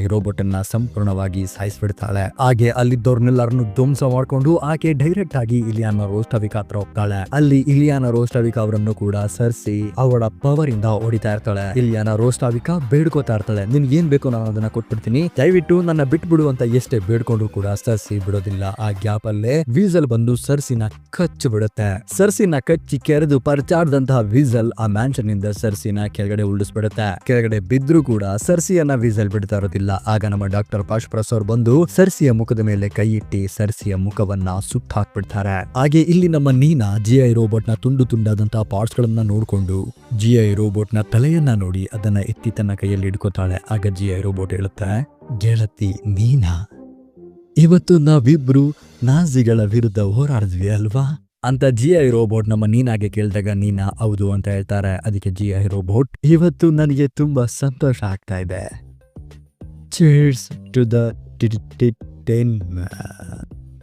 ಐ ರೋಬೋಟ್ ಅನ್ನ ಸಂಪೂರ್ಣವಾಗಿ ಸಾಯಿಸ್ಬಿಡ್ತಾಳೆ. ಹಾಗೆ ಅಲ್ಲಿದ್ದವ್ರನ್ನೆಲ್ಲರನ್ನು ಧ್ವಂಸ ಮಾಡಿಕೊಂಡು ಆಕೆ ಡೈರೆಕ್ಟ್ ಆಗಿ ಇಲಿಯಾನ ರೋಸ್ಟವಿಕ್ ಹತ್ರ ಹೋಗ್ತಾಳೆ ಅಲ್ಲಿ ಇಲಿಯಾನ ರೋಸ್ಟವಿಕ್ ಅವರನ್ನು ಕೂಡ ಸರಿಸಿ ಅವಳ ಪವರ್ ಇಂದ ಹೊಡಿತಾ ಇರ್ತಾಳೆ. ಇಲಿಯಾನ ರೋಸ್ಟಾವಿಕ ಬೇಡ್ಕೋತಾ ಇರ್ತಾಳೆ. ನಿನ್ಗೆ ಏನ್ ಬೇಕು ನಾನು ಅದನ್ನ ಕೊಟ್ಬಿಡ್ತೀನಿ. ದಯವಿಟ್ಟು ನನ್ನ ಬಿಟ್ಬಿಡು ಅಂತ ಎಷ್ಟೇ ಬೇಡ್ಕೊಂಡು ಕೂಡ ಸರ್ಸಿ ಬಿಡೋದಿಲ್ಲ. ಆ ಗ್ಯಾಪ್ ಅಲ್ಲೇ ವೀಸಲ್ ಬಂದು ಸರ್ಸಿನ ಕಚ್ಚು ಬಿಡುತ್ತೆ. ಸರ್ಸಿನ ಕಚ್ಚಿ ಕೆರೆದು ಪರ್ಚಾಡ್ದಂತಹ ವೀಸಲ್ ಆ ಮ್ಯಾನ್ಷನ್ ಇಂದ ಸರ್ಸಿನ ಕೆಳಗಡೆ ಉಳಿಸ್ಬಿಡುತ್ತೆ ಕೆಳಗಡೆ ಬಿದ್ರು ಕೂಡ ಸರ್ಸಿಯನ್ನ ವೀಸಲ್ ಬಿಡ್ತಾ ಇರೋದಿಲ್ಲ. ಆಗ ನಮ್ಮ ಡಾಕ್ಟರ್ ಪಾಶ್ಪ್ರಸ್ ಅವ್ರು ಬಂದು ಸರ್ಸಿಯ ಮುಖದ ಮೇಲೆ ಕೈ ಇಟ್ಟಿ ಸರ್ಸಿಯ ಮುಖವನ್ನ ಸುಟ್ಟು ಹಾಕ್ಬಿಡ್ತಾರೆ ಹಾಗೆ ಇಲ್ಲಿ ನಮ್ಮ ನೀನಾ ಜಿ ಐ ರೋಬೋಟ್ನ ತುಂಡು ತುಂಡಾದಂತಹ ಪಾರ್ಟ್ಸ್ ಗಳನ್ನ ನೋಡಿಕೊಂಡು ಜಿ ಐ ರೋಬೋಟ್ನ ತಲೆಯನ್ನ ನೋಡಿ ಅದನ್ನ ಎತ್ತಿ ತನ್ನ ಕೈಯಲ್ಲಿ ಹಿಡ್ಕೋತಾಳೆ. ಆಗ ಜಿ ಐ ರೋಬೋಟ್ ಹೇಳುತ್ತೆ, ಗೆಳತಿ ನೀನಾ, ಇವತ್ತು ನಾವಿಬ್ರು ನಾಜಿಗಳ ವಿರುದ್ಧ ಹೋರಾಡಿದ್ವಿ ಅಲ್ವಾ? ಅಂತ ಜಿ ಐ ರೋಬೋಟ್ ನಮ್ಮ ನೀನಾಗೆ ಕೇಳಿದಾಗ, ನೀನಾ, ಹೌದು ಅಂತ ಹೇಳ್ತಾರೆ. ಅದಕ್ಕೆ ಜಿ ಐ ರೋಬೋಟ್, ಇವತ್ತು ನನಗೆ ತುಂಬಾ ಸಂತೋಷ ಆಗ್ತಾ ಇದೆ. ಚೇರ್ಸ್ ಟು ದ ಟೆನ್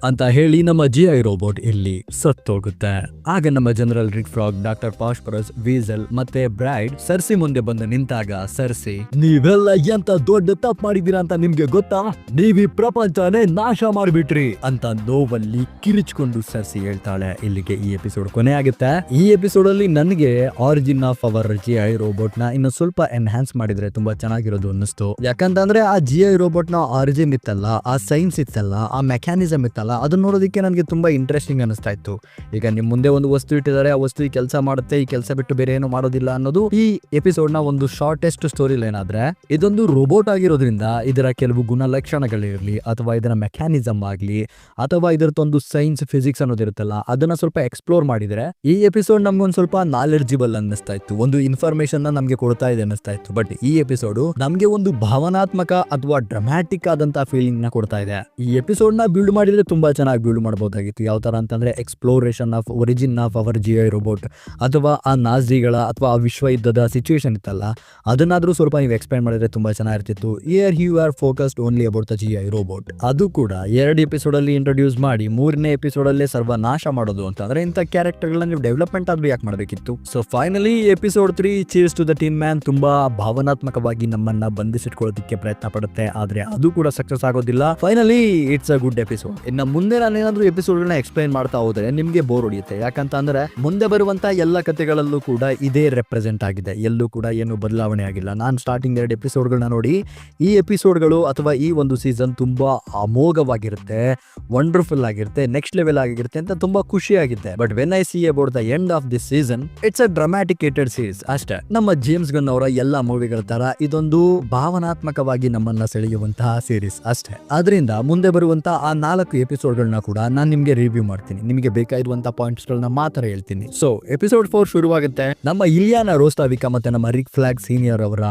ಅಂತ ಹೇಳಿ ನಮ್ಮ ಜಿ ಐ ರೋಬೋಟ್ ಇಲ್ಲಿ ಸತ್ತೋಗುತ್ತೆ. ಆಗ ನಮ್ಮ general Rick Flag doctor Phosphorus Weasel ಮತ್ತೆ ಬ್ರೈಡ್ ಸರ್ಸಿ ಮುಂದೆ ಬಂದು ನಿಂತಾಗ ಸರ್ಸಿ ನೀವೆಲ್ಲ ಎಂತ ದೊಡ್ಡ ತಪ್ಪು ಮಾಡಿದೀರಾ ಅಂತ ನಿಮ್ಗೆ ಗೊತ್ತಾ? ನೀವ್ ಈ ಪ್ರಪಂಚನೇ ನಾಶ ಮಾಡಿಬಿಟ್ರಿ ಅಂತ ನೋವಲ್ಲಿ ಕಿರಿಚ್ಕೊಂಡು ಸರ್ಸಿ ಹೇಳ್ತಾಳೆ. ಇಲ್ಲಿಗೆ ಈ ಎಪಿಸೋಡ್ ಕೊನೆ ಆಗುತ್ತೆ. ಈ ಎಪಿಸೋಡ್ ಅಲ್ಲಿ ನನಗೆ origin of our G I ರೋಬೋಟ್ನ ಇನ್ನು ಸ್ವಲ್ಪ ಎನ್ಹಾನ್ಸ್ ಮಾಡಿದ್ರೆ ತುಂಬಾ ಚೆನ್ನಾಗಿರೋದು ಅನ್ನಿಸ್ತು. ಯಾಕಂತಂದ್ರೆ ಆ ಜಿ ಐ ರೋಬೋಟ್ನ ಆರಿಜಿನ್ ಇತ್ತಲ್ಲ, ಆ ಸೈನ್ಸ್ ಇತ್ತಲ್ಲ, ಆ ಮೆಕ್ಯಾನಿಸಮ್ ಇತ್ತಲ್ಲ ಅದನ್ನ ನೋಡೋದಕ್ಕೆ ನನಗೆ ತುಂಬಾ ಇಂಟ್ರೆಸ್ಟಿಂಗ್ ಅನಿಸ್ತಾ ಇತ್ತು. ಈಗ ನಿಮ್ಮ ಮುಂದೆ ಒಂದು ವಸ್ತು ಇಟ್ಟಿದ್ದಾರೆ, ಆ ವಸ್ತು ಈ ಕೆಲಸ ಮಾಡುತ್ತೆ, ಈ ಕೆಲಸ ಬಿಟ್ಟು ಬೇರೆ ಏನು ಮಾಡೋದಿಲ್ಲ ಅನ್ನೋದು ಈ ಎಪಿಸೋಡ್ನ ಒಂದು ಶಾರ್ಟೆಸ್ಟ್ ಸ್ಟೋರಿ ಏನಾದ್ರೆ ಇದೊಂದು ರೋಬೋಟ್ ಆಗಿರೋದ್ರಿಂದ ಇದರ ಕೆಲವು ಗುಣಲಕ್ಷಣಗಳಿರಲಿ ಅಥವಾ ಇದರ ಮೆಕ್ಯಾನಿಸಮ್ ಆಗಲಿ, ಅಥವಾ ಇದರದೊಂದು ಸೈನ್ಸ್ ಫಿಸಿಕ್ಸ್ ಅನ್ನೋದಿರುತ್ತಲ್ಲ ಅದನ್ನ ಸ್ವಲ್ಪ ಎಕ್ಸ್ಪ್ಲೋರ್ ಮಾಡಿದ್ರೆ ಈ ಎಪಿಸೋಡ್ ನಮ್ಗೆ ಒಂದ್ ಸ್ವಲ್ಪ ನಾಲೆಡ್ಜಿಬಲ್ ಅನ್ನಿಸ್ತಾ ಇತ್ತು. ಒಂದು ಇನ್ಫಾರ್ಮೇಶನ್ ನಮ್ಗೆ ಕೊಡ್ತಾ ಇದೆ ಅನ್ನಿಸ್ತಾ ಇತ್ತು. ಬಟ್ ಈ ಎಪಿಸೋಡ್ ನಮ್ಗೆ ಒಂದು ಭಾವನಾತ್ಮಕ ಅಥವಾ ಡ್ರಾಮ್ಯಾಟಿಕ್ ಆದಂತಹ ಫೀಲಿಂಗ್ನ ಕೊಡ್ತಾ ಇದೆ. ಈ ಎಪಿಸೋಡ್ನ ಬಿಲ್ಡ್ ಮಾಡಿದ್ರೆ ತುಂಬಾ ಚೆನ್ನಾಗಿ ಬಿಲ್ಡ್ ಮಾಡ್ಬೋದಾಗಿತ್ತು ಯಾವ ಥರ ಅಂತಂದ್ರೆ exploration of origin of our G I robot ಅಥವಾ ಆ ನಾಜಿಗಳ ಅಥವಾ ಆ ವಿಶ್ವ ಯುದ್ಧದ ಸಿಚುವೇಶನ್ ಇತ್ತಲ್ಲ, ಅದನ್ನಾದರೂ ಸ್ವಲ್ಪ ನೀವು ಎಕ್ಸ್ಪ್ಲೈನ್ ಮಾಡಿದ್ರೆ ತುಂಬಾ ಚೆನ್ನಾಗಿರ್ತಿತ್ತು. Here you are focused only about the G I robot ಅದು ಕೂಡ ಎರಡು ಎಪಿಸೋಡಲ್ಲಿ ಇಂಟ್ರೊಡ್ಯೂಸ್ ಮಾಡಿ, ಮೂರನೇ ಎಪಿಸೋಡಲ್ಲೇ ಸರ್ವ ನಾಶ ಮಾಡೋದು ಅಂತಂದರೆ ಇಂಥ ಕ್ಯಾರೆಕ್ಟರ್ಗಳನ್ನ ನೀವು ಡೆವಲಪ್ಮೆಂಟ್ ಆದರೂ ಯಾಕೆ ಮಾಡಬೇಕಿತ್ತು? So finally episode three cheers to the tin man ತುಂಬಾ ಭಾವನಾತ್ಮಕವಾಗಿ ನಮ್ಮನ್ನ ಬಂಧಿಸಿಟ್ಕೊಳ್ಳೋದಕ್ಕೆ ಪ್ರಯತ್ನ ಪಡುತ್ತೆ, ಆದರೆ ಅದು ಕೂಡ ಸಕ್ಸಸ್ ಆಗೋದಿಲ್ಲ. Finally it's a good episode ಇನ್ನು ಮುಂದೆ ನಾನು ಎಪಿಸೋಡ್ಗಳನ್ನ ಎಕ್ಸ್ಪ್ಲೈನ್ ಮಾಡ್ತಾ ಹೋದ್ರೆ ನಿಮ್ಗೆ ಬೋರ್ ಹೊಡಿಯುತ್ತೆ. ಯಾಕಂತ ಅಂದ್ರೆ ಮುಂದೆ ಬರುವಂತ ಎಲ್ಲ ಕಥೆಗಳಲ್ಲೂ ಕೂಡ ಇದೇ ರೆಪ್ರೆಸೆಂಟ್ ಆಗಿದೆ. ಎಲ್ಲೂ ಕೂಡ ಏನು ಬದಲಾವಣೆ ಆಗಿಲ್ಲ. ನಾನು ಸ್ಟಾರ್ಟಿಂಗ್ ಎರಡು ಎಪಿಸೋಡ್ಗಳನ್ನ ನೋಡಿ, ಈ ಎಪಿಸೋಡ್ಗಳು ಅಥವಾ ಈ ಒಂದು ಸೀಸನ್ ತುಂಬಾ ಅಮೋಘವಾಗಿರುತ್ತೆ ವಂಡರ್ಫುಲ್ ಆಗಿರುತ್ತೆ ನೆಕ್ಸ್ಟ್ ಲೆವೆಲ್ ಆಗಿರುತ್ತೆ ಅಂತ ತುಂಬಾ ಖುಷಿಯಾಗಿದೆ but when I see about the end of this season it's a dramaticated series ಅಷ್ಟೇ. ನಮ್ಮ ಜೇಮ್ಸ್ ಗನ್ ಅವರ ಎಲ್ಲ ಮೂವಿಗಳ ತರ ಇದೊಂದು ಭಾವನಾತ್ಮಕವಾಗಿ ನಮ್ಮನ್ನ ಸೆಳೆಯುವಂತಹ ಸೀರೀಸ್ ಅಷ್ಟೇ. ಅದರಿಂದ ಮುಂದೆ ಬರುವಂತಹ ಆ ನಾಲ್ಕು ಎಪಿಸೋಡ್ಗಳನ್ನ ಕೂಡ ನಾನು ನಿಮಗೆ ರಿವ್ಯೂ ಮಾಡ್ತೀನಿ. ನಿಮಗೆ ಬೇಕಾಗಿರುವಂತ ಪಾಯಿಂಟ್ಸ್ ಗಳನ್ನ ಮಾತ್ರ ಹೇಳ್ತೀನಿ. ಸೊ ಎಪಿಸೋಡ್ ಫೋರ್ ಶುರುವಾಗುತ್ತೆ. ನಮ್ಮ ಇಲಿಯಾನ ರೋಸ್ತಾವಿಕಾ ಮತ್ತೆ ನಮ್ಮ ರಿಕ್ ಫ್ಲಾಗ್ ಸೀನಿಯರ್ ಅವರ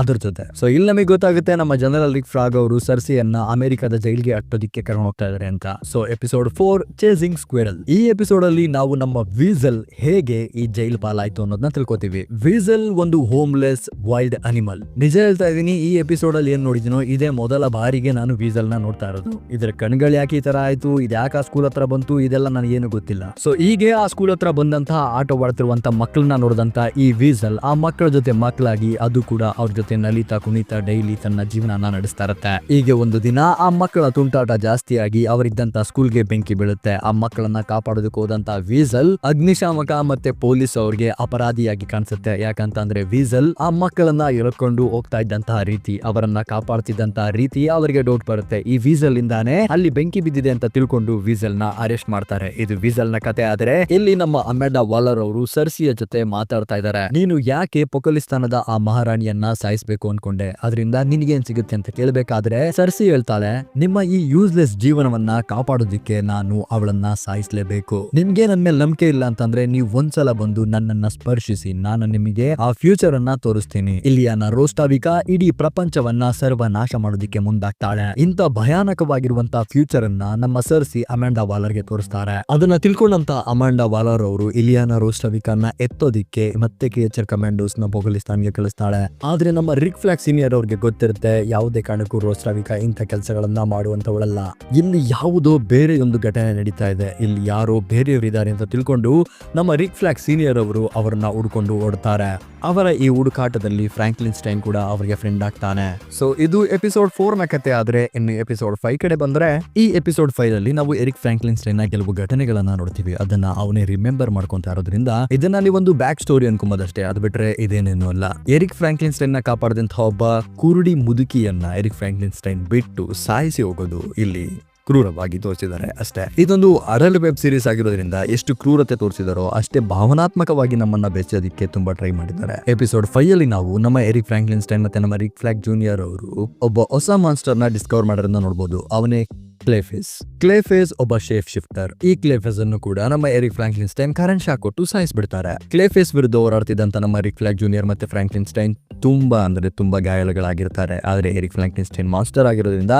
ಅದ್ರ ಜೊತೆ ಸೊ ಇಲ್ಲಿ ನಮಗೆ ಗೊತ್ತಾಗುತ್ತೆ ನಮ್ಮ ಜನರಲ್ ರಿಕ್ ಫ್ರಾಗ್ ಅವರು ಸರ್ಸಿಯನ್ನ ಅಮೆರಿಕದ ಜೈಲ್ಗೆ ಅಟ್ಟೋದಿಕ್ಕೆ ಕರ್ಕೊಂಡು ಹೋಗ್ತಾ ಇದಾರೆ ಅಂತ. So episode four chasing squirrel ಈ ಎಪಿಸೋಡ್ ಅಲ್ಲಿ ನಾವು ನಮ್ಮ ವೀಸಲ್ ಹೇಗೆ ಈ ಜೈಲ್ ಪಾಲಾಯ್ತು ಅನ್ನೋದನ್ನ ತಿಳ್ಕೊತೀವಿ. ವೀಸಲ್ ಒಂದು ಹೋಮ್ಲೆಸ್ ವೈಲ್ಡ್ ಅನಿಮಲ್ ನಿಜ ಹೇಳ್ತಾ ಇದೀನಿ ಈ ಎಪಿಸೋಡ್ ಅಲ್ಲಿ ಏನ್ ನೋಡಿದಿನೋ, ಇದೇ ಮೊದಲ ಬಾರಿಗೆ ನಾನು ವೀಸಲ್ನ ನೋಡ್ತಾ ಇರೋದು. ಇದ್ರ ಕಣ್ಗಳು ಯಾಕೆ ಈ ತರ ಆಯ್ತು, ಇದು ಯಾಕೆ ಆ ಸ್ಕೂಲ್ ಹತ್ರ ಬಂತು, ಇದೆಲ್ಲ ನನಗೆ ಏನು ಗೊತ್ತಿಲ್ಲ. ಸೊ ಹೀಗೆ ಆ ಸ್ಕೂಲ್ ಹತ್ರ ಬಂದಂತಹ ಆಟವಾಡ್ತಿರುವಂತ ಮಕ್ಕಳನ್ನ ನೋಡಿದಂತ ಈ ವೀಸಲ್ ಆ ಮಕ್ಕಳ ಜೊತೆ ಮಕ್ಕಳಾಗಿ ಅದು ಕೂಡ ಅವ್ರ ಜೊತೆ ನಲಿತಾ ಕುಣಿತಾ ಡೈಲಿ ತನ್ನ ಜೀವನನ ನಡೆಸ್ತಾ ಇರತ್ತೆ ಹೀಗೆ ಒಂದು ದಿನ ಆ ಮಕ್ಕಳ ತುಂಟಾಟ ಜಾಸ್ತಿಯಾಗಿ ಅವರಿದ್ದಂತ ಸ್ಕೂಲ್ಗೆ ಬೆಂಕಿ ಬೀಳುತ್ತೆ. ಆ ಮಕ್ಕಳನ್ನ ಕಾಪಾಡೋದಕ್ಕೆ ಹೋದಂತ ವೀಸಲ್ ಅಗ್ನಿಶಾಮಕ ಮತ್ತೆ ಪೊಲೀಸ್ ಅವ್ರಿಗೆ ಅಪರಾಧಿಯಾಗಿ ಕಾಣಿಸುತ್ತೆ. ಯಾಕಂತಂದ್ರೆ ವೀಸಲ್ ಆ ಮಕ್ಕಳನ್ನ ಎಳ್ಕೊಂಡು ಹೋಗ್ತಾ ಇದ್ದಂತಹ ರೀತಿ, ಅವರನ್ನ ಕಾಪಾಡ್ತಿದ್ದಂತಹ ರೀತಿ ಅವರಿಗೆ ಡೌಟ್ ಬರುತ್ತೆ. ಈ ವೀಸಲ್ ಇಂದಾನೆ ಅಲ್ಲಿ ಬೆಂಕಿ ಬಿದ್ದಿದೆ ಅಂತ ತಿಳ್ಕೊಂಡು ವೀಸಲ್ನ ಅರೆಸ್ಟ್ ಮಾಡ್ತಾರೆ. ಇದು ವೀಸಲ್ನ ಕತೆ ಆದ್ರೆ ಇಲ್ಲಿ ನಮ್ಮ ಅಮೆಡಾ ವಾಲರ್ ಅವರು ಸರ್ಸಿಯ ಜೊತೆ ಮಾತಾಡ್ತಾ ಇದ್ದಾರೆ ನೀನು ಯಾಕೆ ಪೊಕಲಿಸ್ತಾನದ ಆ ಮಹಾರಾಣಿಯನ್ನ ಸಾಯಿಸ್ಬೇಕು ಅನ್ಕೊಂಡೆ. ಅದರಿಂದ ನಿನ್ಗೇನ್ ಸಿಗುತ್ತೆ ಅಂತ ಕೇಳಬೇಕಾದ್ರೆ ಸರ್ಸಿ ಹೇಳ್ತಾಳೆ, ನಿಮ್ಮ ಈ ಯೂಸ್ಲೆಸ್ ಜೀವನವನ್ನ ಕಾಪಾಡೋದಿಕ್ಕೆ ನಾನು ಅವಳನ್ನ ಸಾಯಿಸ್ಲೇಬೇಕು. ನಿಮ್ಗೆ ನನ್ ಮೇಲೆ ನಂಬಿಕೆ ಇಲ್ಲ ಅಂತಂದ್ರೆ ನೀವು ಒಂದ್ಸಲ ಬಂದು ನನ್ನನ್ನ ಸ್ಪರ್ಶಿಸಿ, ನಾನು ನಿಮಗೆ ಆ ಫ್ಯೂಚರ್ ಅನ್ನ ತೋರಿಸ್ತೀನಿ. ಇಲ್ಲಿಯನ ರೋಸ್ಟಾವಿಕಾ ಇಡೀ ಪ್ರಪಂಚವನ್ನ ಸರ್ವನಾಶ ಮಾಡೋದಿಕ್ಕೆ ಮುಂದಾಗ್ತಾಳೆ. ಇಂತ ಭಯಾನಕವಾಗಿರುವಂತ ಫ್ಯೂಚರ್ ಅನ್ನ ನಮ್ಮ ಸರ್ಸಿ ಅಮಾಂಡಾ ವಾಲರ್ಗೆ ತೋರಿಸ್ತಾರೆ. ಅದನ್ನ ತಿಳ್ಕೊಂಡಂತ ಅಮಾಂಡಾ ವಾಲರ್ ಅವರು ಇಲಿಯಾನ ರೋಸ್ಟಾವಿಕಾನ ಎತ್ತೋದಿಕ್ಕೆ ಮತ್ತೆ ಕೆ ಎಚ್ ಆರ್ ಕಮಾಂಡೋಸ್ನ ಪೊಗಲಿಸ್ತಾನ್ಗೆ ಕಳಿಸ್ತಾಳೆ. ಆದ್ರೆ ನಮ್ಮ ನಮ್ಮ ರಿಕ್ ಫ್ಲಾಕ್ ಸೀನಿಯರ್ ಅವ್ರಿಗೆ ಗೊತ್ತಿರುತ್ತೆ, ಯಾವುದೇ ಕಾರಣಕ್ಕೂ ರೋಸ್ರಾವಿಕಾ ಇಂಥ ಕೆಲಸಗಳನ್ನ ಮಾಡುವಂತವಳಲ್ಲ ಇಲ್ಲಿ ಯಾವುದೋ ಬೇರೆ ಒಂದು ಘಟನೆ ನಡೀತಾ ಇದೆ. ಇಲ್ಲಿ ಯಾರೋ ಬೇರೆಯವರಿದ್ದಾರೆ ಅಂತ ತಿಳ್ಕೊಂಡು ನಮ್ಮ ರಿಕ್ ಫ್ಲಾಕ್ ಸೀನಿಯರ್ ಅವರು ಅವರನ್ನ ಹುಡ್ಕೊಂಡು ಓಡ್ತಾರೆ. ಅವರ ಈ ಹುಡುಕಾಟದಲ್ಲಿ ಫ್ರಾಂಕ್ಲಿನ್ ಸ್ಟೈನ್ ಕೂಡ ಅವರಿಗೆ ಫ್ರೆಂಡ್ ಆಗ್ತಾನೆ. ಸೊ ಇದು ಎಪಿಸೋಡ್ ಫೋರ್ನ ಕತೆ ಆದ್ರೆ ಇನ್ನು ಎಪಿಸೋಡ್ ಫೈವ್ ಕಡೆ ಬಂದ್ರೆ, ಈ ಎಪಿಸೋಡ್ ಫೈವ್ ಅಲ್ಲಿ ನಾವು ಎರಿಕ್ ಫ್ರಾಂಕ್ಲಿನ್ ಸ್ಟೈನ್ನ ಕೆಲವು ಘಟನೆಗಳನ್ನ ನೋಡ್ತೀವಿ. ಅದನ್ನ ಅವನೇ ರಿಮೆಂಬರ್ ಮಾಡ್ಕೊಂತ ಇರೋದ್ರಿಂದ ಇದನ್ನ ನೀವು ಒಂದು ಬ್ಯಾಕ್ ಸ್ಟೋರಿ ಅನ್ಕೊಂಬೋದಷ್ಟೇ. ಅದು ಬಿಟ್ರೆ ಇದೇನೇನು ಅಲ್ಲ. ಎರಿಕ್ ಫ್ರಾಂಕ್ಲಿನ್ ಸ್ಟೈನ್ನ ಕಾಪಾಡಿದಂತಹ ಒಬ್ಬ ಕುರುಡಿ ಮುದುಕಿಯನ್ನ ಎರಿಕ್ ಫ್ರಾಂಕ್ಲಿನ್ಸ್ಟೈನ್ ಬಿಟ್ಟು ಸಾಯಿಸಿ ಹೋಗೋದು ಇಲ್ಲಿ ಕ್ರೂರವಾಗಿ ತೋರಿಸಿದ್ದಾರೆ ಅಷ್ಟೇ. ಇದೊಂದು ಅರಲ್ ವೆಬ್ ಸೀರೀಸ್ ಆಗಿರೋದ್ರಿಂದ ಎಷ್ಟು ಕ್ರೂರತೆ ತೋರಿಸಿದಾರೋ ಅಷ್ಟೇ ಭಾವನಾತ್ಮಕವಾಗಿ ನಮ್ಮನ್ನ ಬೆಚ್ಚೋದಿಕ್ಕೆ ತುಂಬಾ ಟ್ರೈ ಮಾಡಿದ್ದಾರೆ. ಎಪಿಸೋಡ್ ಫೈವ್ ಅಲ್ಲಿ ನಾವು ನಮ್ಮ ಎರಿ ಫ್ರಾಂಕ್ಲಿನ್ ಸ್ಟೈನ್ ಮತ್ತೆ ನಮ್ಮ ರಿಕ್ ಫ್ಲಾಕ್ ಜೂನಿಯರ್ ಅವರು ಒಬ್ಬ ಹೊಸ ಮಾನ್ಸ್ಟರ್ನ ಡಿಸ್ಕವರ್ ಮಾಡೋದನ್ನ ನೋಡಬಹುದು ಅವನೇ ಕ್ಲೇಫೇಸ್. ಕ್ಲೇಫೇಸ್ ಒಬ್ಬ ಶೇಫ್ ಶಿಫ್ಟರ್. ಈ ಕ್ಲೇಫೇಸ್ ಅನ್ನು ಕೂಡ ನಮ್ಮ Eric Frankenstein current shock ಕೊಟ್ಟು ಸಾಯಿಸ್ಬಿಡ್ತಾರೆ. ಕ್ಲೇಫೇಸ್ ವಿರುದ್ಧ ಹೋರಾಡ್ತಿದ್ದಂತ ನಮ್ಮ ರಿಕ್ ಫ್ಲಾಕ್ ಜೂನಿಯರ್ ಮತ್ತೆ ಫ್ರಾಂಕ್ಲಿನ್ ಸ್ಟೈನ್ ತುಂಬಾ ಅಂದರೆ ತುಂಬ ಗಾಯಾಳುಗಳಾಗಿರ್ತಾರೆ. ಆದರೆ ಎರಿಕ್ ಫ್ಲಾಂಕ್ನಿಸ್ಟೈನ್ ಸ್ಟೈನ್ ಮಾಸ್ಟರ್ ಆಗಿರೋದ್ರಿಂದ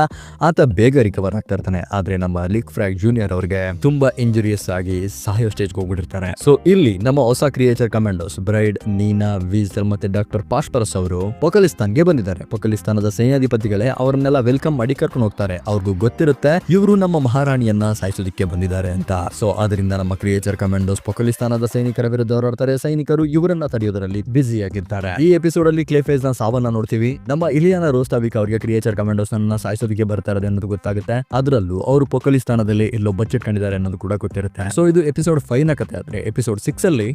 ಆತ ಬೇಗ ರಿಕವರ್ ಆಗ್ತಾ ಇರ್ತಾನೆ. ಆದರೆ ನಮ್ಮ ಲಿಕ್ ಫ್ರಾಗ್ ಜೂನಿಯರ್ ಅವರಿಗೆ ತುಂಬ ಇಂಜುರಿಯಸ್ ಆಗಿ ಸಾಯೋ ಸ್ಟೇಜ್ ಹೋಗ್ಬಿಟ್ಟಿರ್ತಾರೆ. ಸೊ ಇಲ್ಲಿ ನಮ್ಮ ಹೊಸ creature commandos bride, Nina, weasel ಮತ್ತೆ ಡಾಕ್ಟರ್ ಪಾಶ್ಪರಸ್ ಅವರು ಪೊಕಲಿಸ್ತಾನ್ಗೆ ಬಂದಿದ್ದಾರೆ. ಪೊಕಲಿಸ್ತಾನದ ಸೈನ್ಯಾಧಿಪತಿಗಳೇ ಅವ್ರನ್ನೆಲ್ಲ ವೆಲ್ಕಮ್ ಮಾಡಿ ಕರ್ಕೊಂಡು ಹೋಗ್ತಾರೆ. ಅವ್ರಿಗೂ ಗೊತ್ತಿರುತ್ತೆ ಇವರು ನಮ್ಮ ಮಹಾರಾಣಿಯನ್ನ ಸಾಯಿಸೋದಕ್ಕೆ ಬಂದಿದ್ದಾರೆ ಅಂತ. ಸೊ ಅದರಿಂದ ನಮ್ಮ ಕ್ರಿಯೇಚರ್ ಕಮಾಂಡೋಸ್ ಪೊಕಲಿಸ್ತಾನದ ಸೈನಿಕರ ವಿರುದ್ಧ ಹೋರಾಡ್ತಾರೆ. ಸೈನಿಕರು ಇವರನ್ನ ತಡೆಯೋದರಲ್ಲಿ ಬ್ಯುಸಿ ಆಗಿರ್ತಾರೆ. ಈ ಎಪಿಸೋಡ್ ಅಲ್ಲಿ ಕ್ಲೇಫೇಸ್ನ ಸಾವನ್ನ ನೋಡ್ತೀವಿ. ನಮ್ಮ ಇಲಿಯಾನ ರೋಸ್ಟಾವಿಕ್ ಅವರಿಗೆ ಕ್ರಿಯೇಚರ್ ಕಮಾಂಡೋಸ್ ನನ್ನ ಸಾಯಿಸೋದಕ್ಕೆ ಬರ್ತಾ ಇರೋದು ಅನ್ನೋದು ಗೊತ್ತಾಗುತ್ತೆ. ಅದರಲ್ಲೂ ಅವರು ಪೊಕಲಿಸ್ತಾನದಲ್ಲಿ ಎಲ್ಲೋ ಬಜೆಟ್ ಕಂಡಿದ್ದಾರೆ ಅನ್ನೋದು ಕೂಡ ಗೊತ್ತಿರುತ್ತೆ. ಸೊ ಇದು ಎಪಿಸೋಡ್ ಫೈವ್ನ ಕತೆ ಆದ್ರೆ ಎಪಿಸೋಡ್ ಸಿಕ್ಸ್ ಅಲ್ಲಿ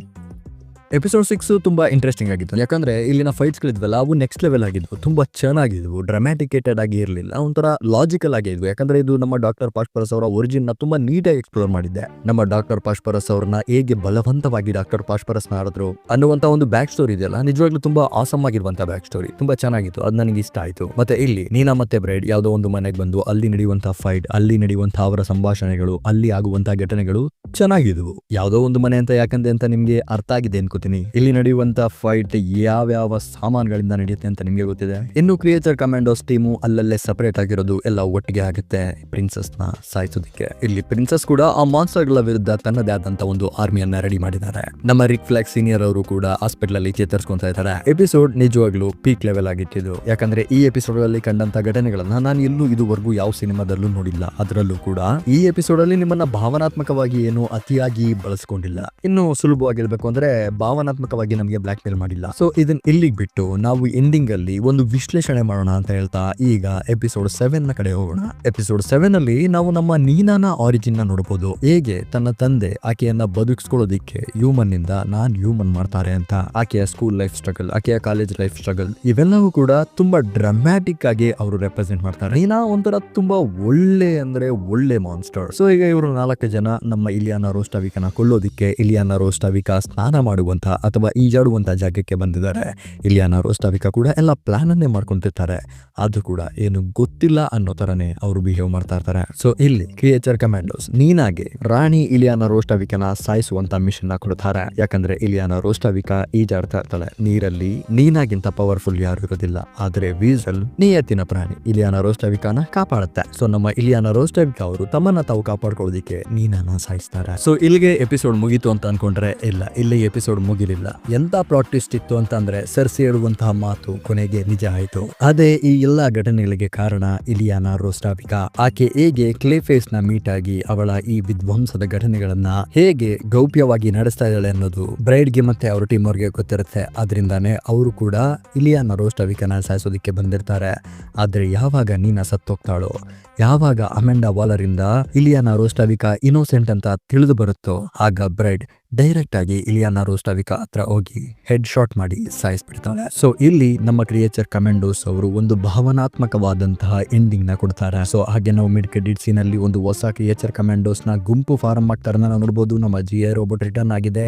ಎಪಿಸೋಡ್ ಸಿಕ್ಸ್ ತುಂಬಾ ಇಂಟ್ರೆಸ್ಟಿಂಗ್ ಆಗಿತ್ತು. ಯಾಕಂದ್ರೆ ಇಲ್ಲಿನ ಫೈಟ್ಸ್ಗಳಿದ್ವಲ್ಲ ಅವು ನೆಕ್ಸ್ಟ್ ಲೆವೆಲ್ ಆಗಿದ್ವು. ತುಂಬಾ ಚೆನ್ನಾಗಿದ್ವು. ಡ್ರಾಮ್ಯಾಟಿಕೇಟೆಡ್ ಆಗಿ ಇರಲಿಲ್ಲ. ಒಂಥರ ಲಾಜಿಕಲ್ ಆಗಿದ್ವು ಯಾಕಂದ್ರೆ ಇದು ನಮ್ಮ ಡಾಕ್ಟರ್ ಪಾಶ್ಪರಸ್ ಅವರ ಒರಿಜಿನ್ನ ತುಂಬಾ ನೀಟಾಗಿ ಎಕ್ಸ್ಪ್ಲೋರ್ ಮಾಡಿದ್ದೆ. ನಮ್ಮ ಡಾಕ್ಟರ್ ಪಾಶ್ಪರಸ್ ಅವ್ರನ್ನ ಹೇಗೆ ಬಲವಂತವಾಗಿ ಡಾಕ್ಟರ್ ಪಾಶ್ಪರಸ್ ಮಾಡಿದ್ರು ಅನ್ನುವಂತ ಒಂದು ಬ್ಯಾಕ್ ಸ್ಟೋರಿ ಇದೆಯಲ್ಲ, ನಿಜವಾಗ್ಲೂ ತುಂಬಾ ಆಸಮ್ ಆಗಿರುವಂತ ಬ್ಯಾಕ್ ಸ್ಟೋರಿ ತುಂಬಾ ಚೆನ್ನಾಗಿತ್ತು. ಅದು ನನಗೆ ಇಷ್ಟ ಆಯ್ತು. ಮತ್ತೆ ಇಲ್ಲಿ ನೀನಾ ಮತ್ತೆ ಬ್ರೈಡ್ ಯಾವುದೋ ಒಂದು ಮನೆಗೆ ಬಂದು ಅಲ್ಲಿ ನಡೆಯುವಂತಹ ಫೈಟ್ ಅಲ್ಲಿ ನಡೆಯುವಂತಹ ಅವರ ಸಂಭಾಷಣೆಗಳು, ಅಲ್ಲಿ ಆಗುವಂತಹ ಘಟನೆಗಳು ಚೆನ್ನಾಗಿದ್ವು. ಯಾವುದೋ ಒಂದು ಮನೆ ಅಂತ ಯಾಕಂದ್ರೆ ಅಂತ ನಿಮ್ಗೆ ಅರ್ಥ ಆಗಿದೆ ಅನ್ಕೋತೀನಿ ಇಲ್ಲಿ ನಡೆಯುವಂತ ಫೈಟ್ ಯಾವ್ಯಾವ ಸಾಮಾನುಗಳಿಂದ ನಡೆಯುತ್ತೆ ಅಂತ ನಿಮಗೆ ಗೊತ್ತಿದೆ? ಇನ್ನು ಕ್ರಿಯೇಚರ್ ಕಮಾಂಡೋಸ್ ಟೀಮು ಅಲ್ಲಲ್ಲೇ ಸಪರೇಟ್ ಆಗಿರೋದು ಎಲ್ಲ ಒಟ್ಟಿಗೆ ಆಗುತ್ತೆ. ಪ್ರಿನ್ಸಸ್ನ ಸಾಯಿಸೋದಕ್ಕೆ. ಇಲ್ಲಿ ಪ್ರಿನ್ಸಸ್ ಕೂಡ ಆ ಮಾನ್ಸ್ಟರ್ಗಳ ವಿರುದ್ಧ ತನ್ನದೇ ಆದಂತ ಒಂದು ಆರ್ಮಿಯನ್ನ ರೆಡಿ ಮಾಡಿದ್ದಾರೆ. ನಮ್ಮ ರಿಕ್ ಫ್ಲಾಗ್ ಸೀನಿಯರ್ ಅವರು ಕೂಡ ಹಾಸ್ಪಿಟಲ್ ಅಲ್ಲಿ ಚೇತರಿಸ್ಕೊಂತ ಇದ್ದಾರೆ. ಎಪಿಸೋಡ್ ನಿಜವಾಗ್ಲೂ ಪೀಕ್ ಲೆವೆಲ್ ಆಗಿಟ್ಟಿದ್ದು. ಯಾಕಂದ್ರೆ ಈ ಎಪಿಸೋಡ್ ಅಲ್ಲಿ ಕಂಡಂತ ಘಟನೆಗಳನ್ನ ನಾನು ಎಲ್ಲೂ ಇದುವರೆಗೂ ಯಾವ ಸಿನಿಮಾದಲ್ಲೂ ನೋಡಿಲ್ಲ. ಅದರಲ್ಲೂ ಕೂಡ ಈ ಎಪಿಸೋಡ್ ಅಲ್ಲಿ ನಿಮ್ಮನ್ನ ಭಾವನಾತ್ಮಕವಾಗಿ ಏನು ಅತಿಯಾಗಿ ಬಳಸ್ಕೊಂಡಿಲ್ಲ. ಇನ್ನು ಸುಲಭವಾಗಿರ್ಬೇಕು ಅಂದ್ರೆ ಭಾವನಾತ್ಮಕವಾಗಿ ನಮಗೆ ಬ್ಲಾಕ್ ಮೇಲ್ ಮಾಡಿಲ್ಲ. ಸೊ ಇದನ್ನ ಇಲ್ಲಿಗೆ ಬಿಟ್ಟು ನಾವು ಎಂಡಿಂಗ್ ಅಲ್ಲಿ ಒಂದು ವಿಶ್ಲೇಷಣೆ ಮಾಡೋಣ ಅಂತ ಹೇಳ್ತಾ ಈಗ ಎಪಿಸೋಡ್ ಸೆವೆನ್ನ ಕಡೆ ಹೋಗೋಣ. ಎಪಿಸೋಡ್ ಸೆವೆನ್ ಅಲ್ಲಿ ನಾವು ನಮ್ಮ ನೀನಾನ ಆರಿಜಿನ್ನ ನೋಡಬಹುದು ಹೇಗೆ ತನ್ನ ತಂದೆ ಆಕೆಯನ್ನ ಬದುಕಿಸ್ಕೊಳ್ಳೋದಿಕ್ಕೆ ಹ್ಯೂಮನ್ನಿಂದ ನಾನ್ ಹ್ಯೂಮನ್ ಮಾಡ್ತಾರೆ ಅಂತ. ಆಕೆಯ ಸ್ಕೂಲ್ ಲೈಫ್ ಸ್ಟ್ರಗಲ್ ಆಕೆಯ ಕಾಲೇಜ್ ಲೈಫ್ ಸ್ಟ್ರಗಲ್ ಇವೆಲ್ಲವೂ ಕೂಡ ತುಂಬಾ ಡ್ರಾಮ್ಯಾಟಿಕ್ ಆಗಿ ಅವರು ರೆಪ್ರೆಸೆಂಟ್ ಮಾಡ್ತಾರೆ. ನೀನಾ ಒಂಥರ ತುಂಬಾ ಒಳ್ಳೆ ಅಂದ್ರೆ ಒಳ್ಳೆ ಮಾನ್ಸ್ಟರ್ ಸೊ ಈಗ ಇವರು ನಾಲ್ಕು ಜನ ನಮ್ಮ ಇಲಿಯಾನ ರೋಸ್ಟಾವಿಕನ ಕೊಳ್ಳೋದಿಕ್ಕೆ ಇಲಿಯಾನ ರೋಸ್ಟಾವಿಕ ಸ್ನಾನ ಮಾಡುವಂತ ಅಥವಾ ಈಜಾಡುವಂಥ ಜಾಗಕ್ಕೆ ಬಂದಿದ್ದಾರೆ. ಇಲಿಯಾನ, ರೋಸ್ಟಾವಿಕ ಕೂಡ ಎಲ್ಲ ಪ್ಲಾನ್ ಅನ್ನೇ ಮಾಡ್ಕೊಂತಿರ್ತಾರೆ. ಅದು ಕೂಡ ಏನು ಗೊತ್ತಿಲ್ಲ ಅನ್ನೋ ತರನೇ ಅವರು ಬಿಹೇವ್ ಮಾಡ್ತಾ ಇರ್ತಾರೆ. ಸೊ ಇಲ್ಲಿ ಕ್ರಿಯೇಚರ್ ಕಮಾಂಡೋಸ್ ನೀನಾಗೆ ರಾಣಿ ಇಲಿಯಾನ, ರೋಸ್ಟಾವಿಕನ ಸಾಯಿಸುವಂತ ಮಿಷನ್ ಕೊಡ್ತಾರೆ. ಯಾಕಂದ್ರೆ ಇಲಿಯಾನ, ರೋಸ್ಟಾವಿಕ ಈಜಾಡ್ತಾ ಇರ್ತಾಳೆ. ನೀರಲ್ಲಿ ನೀನಾಗಿಂತ ಪವರ್ಫುಲ್ ಯಾರು ಇರೋದಿಲ್ಲ. ಆದ್ರೆ ವೀಸಲ್ ನಿಯತ್ತಿನ ಪ್ರಾಣಿ ಇಲಿಯಾನ, ರೋಸ್ಟಾವಿಕಾನ ಕಾಪಾಡುತ್ತೆ. ಸೊ ನಮ್ಮ ಇಲಿಯಾನ, ರೋಸ್ಟಾವಿಕ ಅವರು ತಮ್ಮನ್ನ ತಾವು ಕಾಪಾಡ್ಕೊಳ್ಳೋದಿಕ್ಕೆ ನೀನನ್ನ ಸಾಯಿಸ್ತಾರೆ. ಸೊ ಇಲ್ಲಿಗೆ ಎಪಿಸೋಡ್ ಮುಗೀತು ಅಂತ ಅನ್ಕೊಂಡ್ರೆ, ಇಲ್ಲ, ಇಲ್ಲಿ ಎಪಿಸೋಡ್ ಮುಗಿಲಿಲ್ಲ. ಎಂತ ಪ್ಲಾಟ್ ಟ್ವಿಸ್ಟ್ ಇತ್ತು ಅಂತ ಅಂದ್ರೆ ಸರ್ಸಿ ಹೇಳುವಂತಹ ಮಾತು ಕೊನೆಗೆ ನಿಜ ಆಯಿತು. ಅದೇ ಈ ಎಲ್ಲಾ ಘಟನೆಗಳಿಗೆ ಕಾರಣ ಇಲಿಯಾನ ರೋಸ್ಟಾವಿಕಾ ಆಕೆ ಹೇಗೆ ಕ್ಲೇಫೇಸ್ನ ಮೀಟ್ ಆಗಿ ಅವಳ ಈ ವಿಧ್ವಂಸದ ಘಟನೆಗಳನ್ನ ಹೇಗೆ ಗೌಪ್ಯವಾಗಿ ನಡೆಸ್ತಾ ಇದ್ದಾಳೆ ಅನ್ನೋದು ಬ್ರೈಡ್ಗೆ ಮತ್ತೆ ಅವ್ರ ಟೀಮ್ ಅವ್ರಿಗೆ ಗೊತ್ತಿರುತ್ತೆ. ಅದರಿಂದಾನೇ ಅವರು ಕೂಡ ಇಲಿಯಾನ ರೋಸ್ಟಾವಿಕನ ಸಾಯಿಸೋದಕ್ಕೆ ಬಂದಿರ್ತಾರೆ. ಆದ್ರೆ ಯಾವಾಗ ನೀನ ಸತ್ತೋಗ್ತಾಳೋ, ಯಾವಾಗ ಅಮೆಂಡಾ ವಾಲರಿಂದ ಇಲಿಯಾನ ರೋಸ್ಟಾವಿಕಾ ಇನೋಸೆಂಟ್ ಅಂತ ತಿಳಿದು ಬರುತ್ತೋ, ಆಗ ಬ್ರೈಡ್ ಡೈರೆಕ್ಟ್ ಆಗಿ ಇಲಿಯಾನ ರೋಸ್ಟಾವಿಕಾ ಹತ್ರ ಹೋಗಿ ಹೆಡ್ ಶಾಟ್ ಮಾಡಿ ಸಾಯಿಸ್ಬಿಡ್ತಾಳೆ. ಸೊ ಇಲ್ಲಿ ನಮ್ಮ ಕ್ರಿಯೇಚರ್ ಕಮೆಂಡೋಸ್ ಅವರು ಒಂದು ಭಾವನಾತ್ಮಕವಾದಂತಹ ಎಂಡಿಂಗ್ನ ಕೊಡ್ತಾರೆ. ಸೊ ಹಾಗೆ ನಾವು ಮಿಡ್ ಕ್ರೆಡಿಟ್ ಸೀನ್ ಅಲ್ಲಿ ಒಂದು ಹೊಸ ಕ್ರಿಯೇಚರ್ ಕಮೆಂಡೋಸ್ನ ಗುಂಪು ಫಾರಂ ಆಗ್ತಾರನ್ನ ನಾವು ನೋಡಬಹುದು ನಮ್ಮ ಜಿ ರೋಬೋಟ್ ರಿಟರ್ನ್ ಆಗಿದೆ.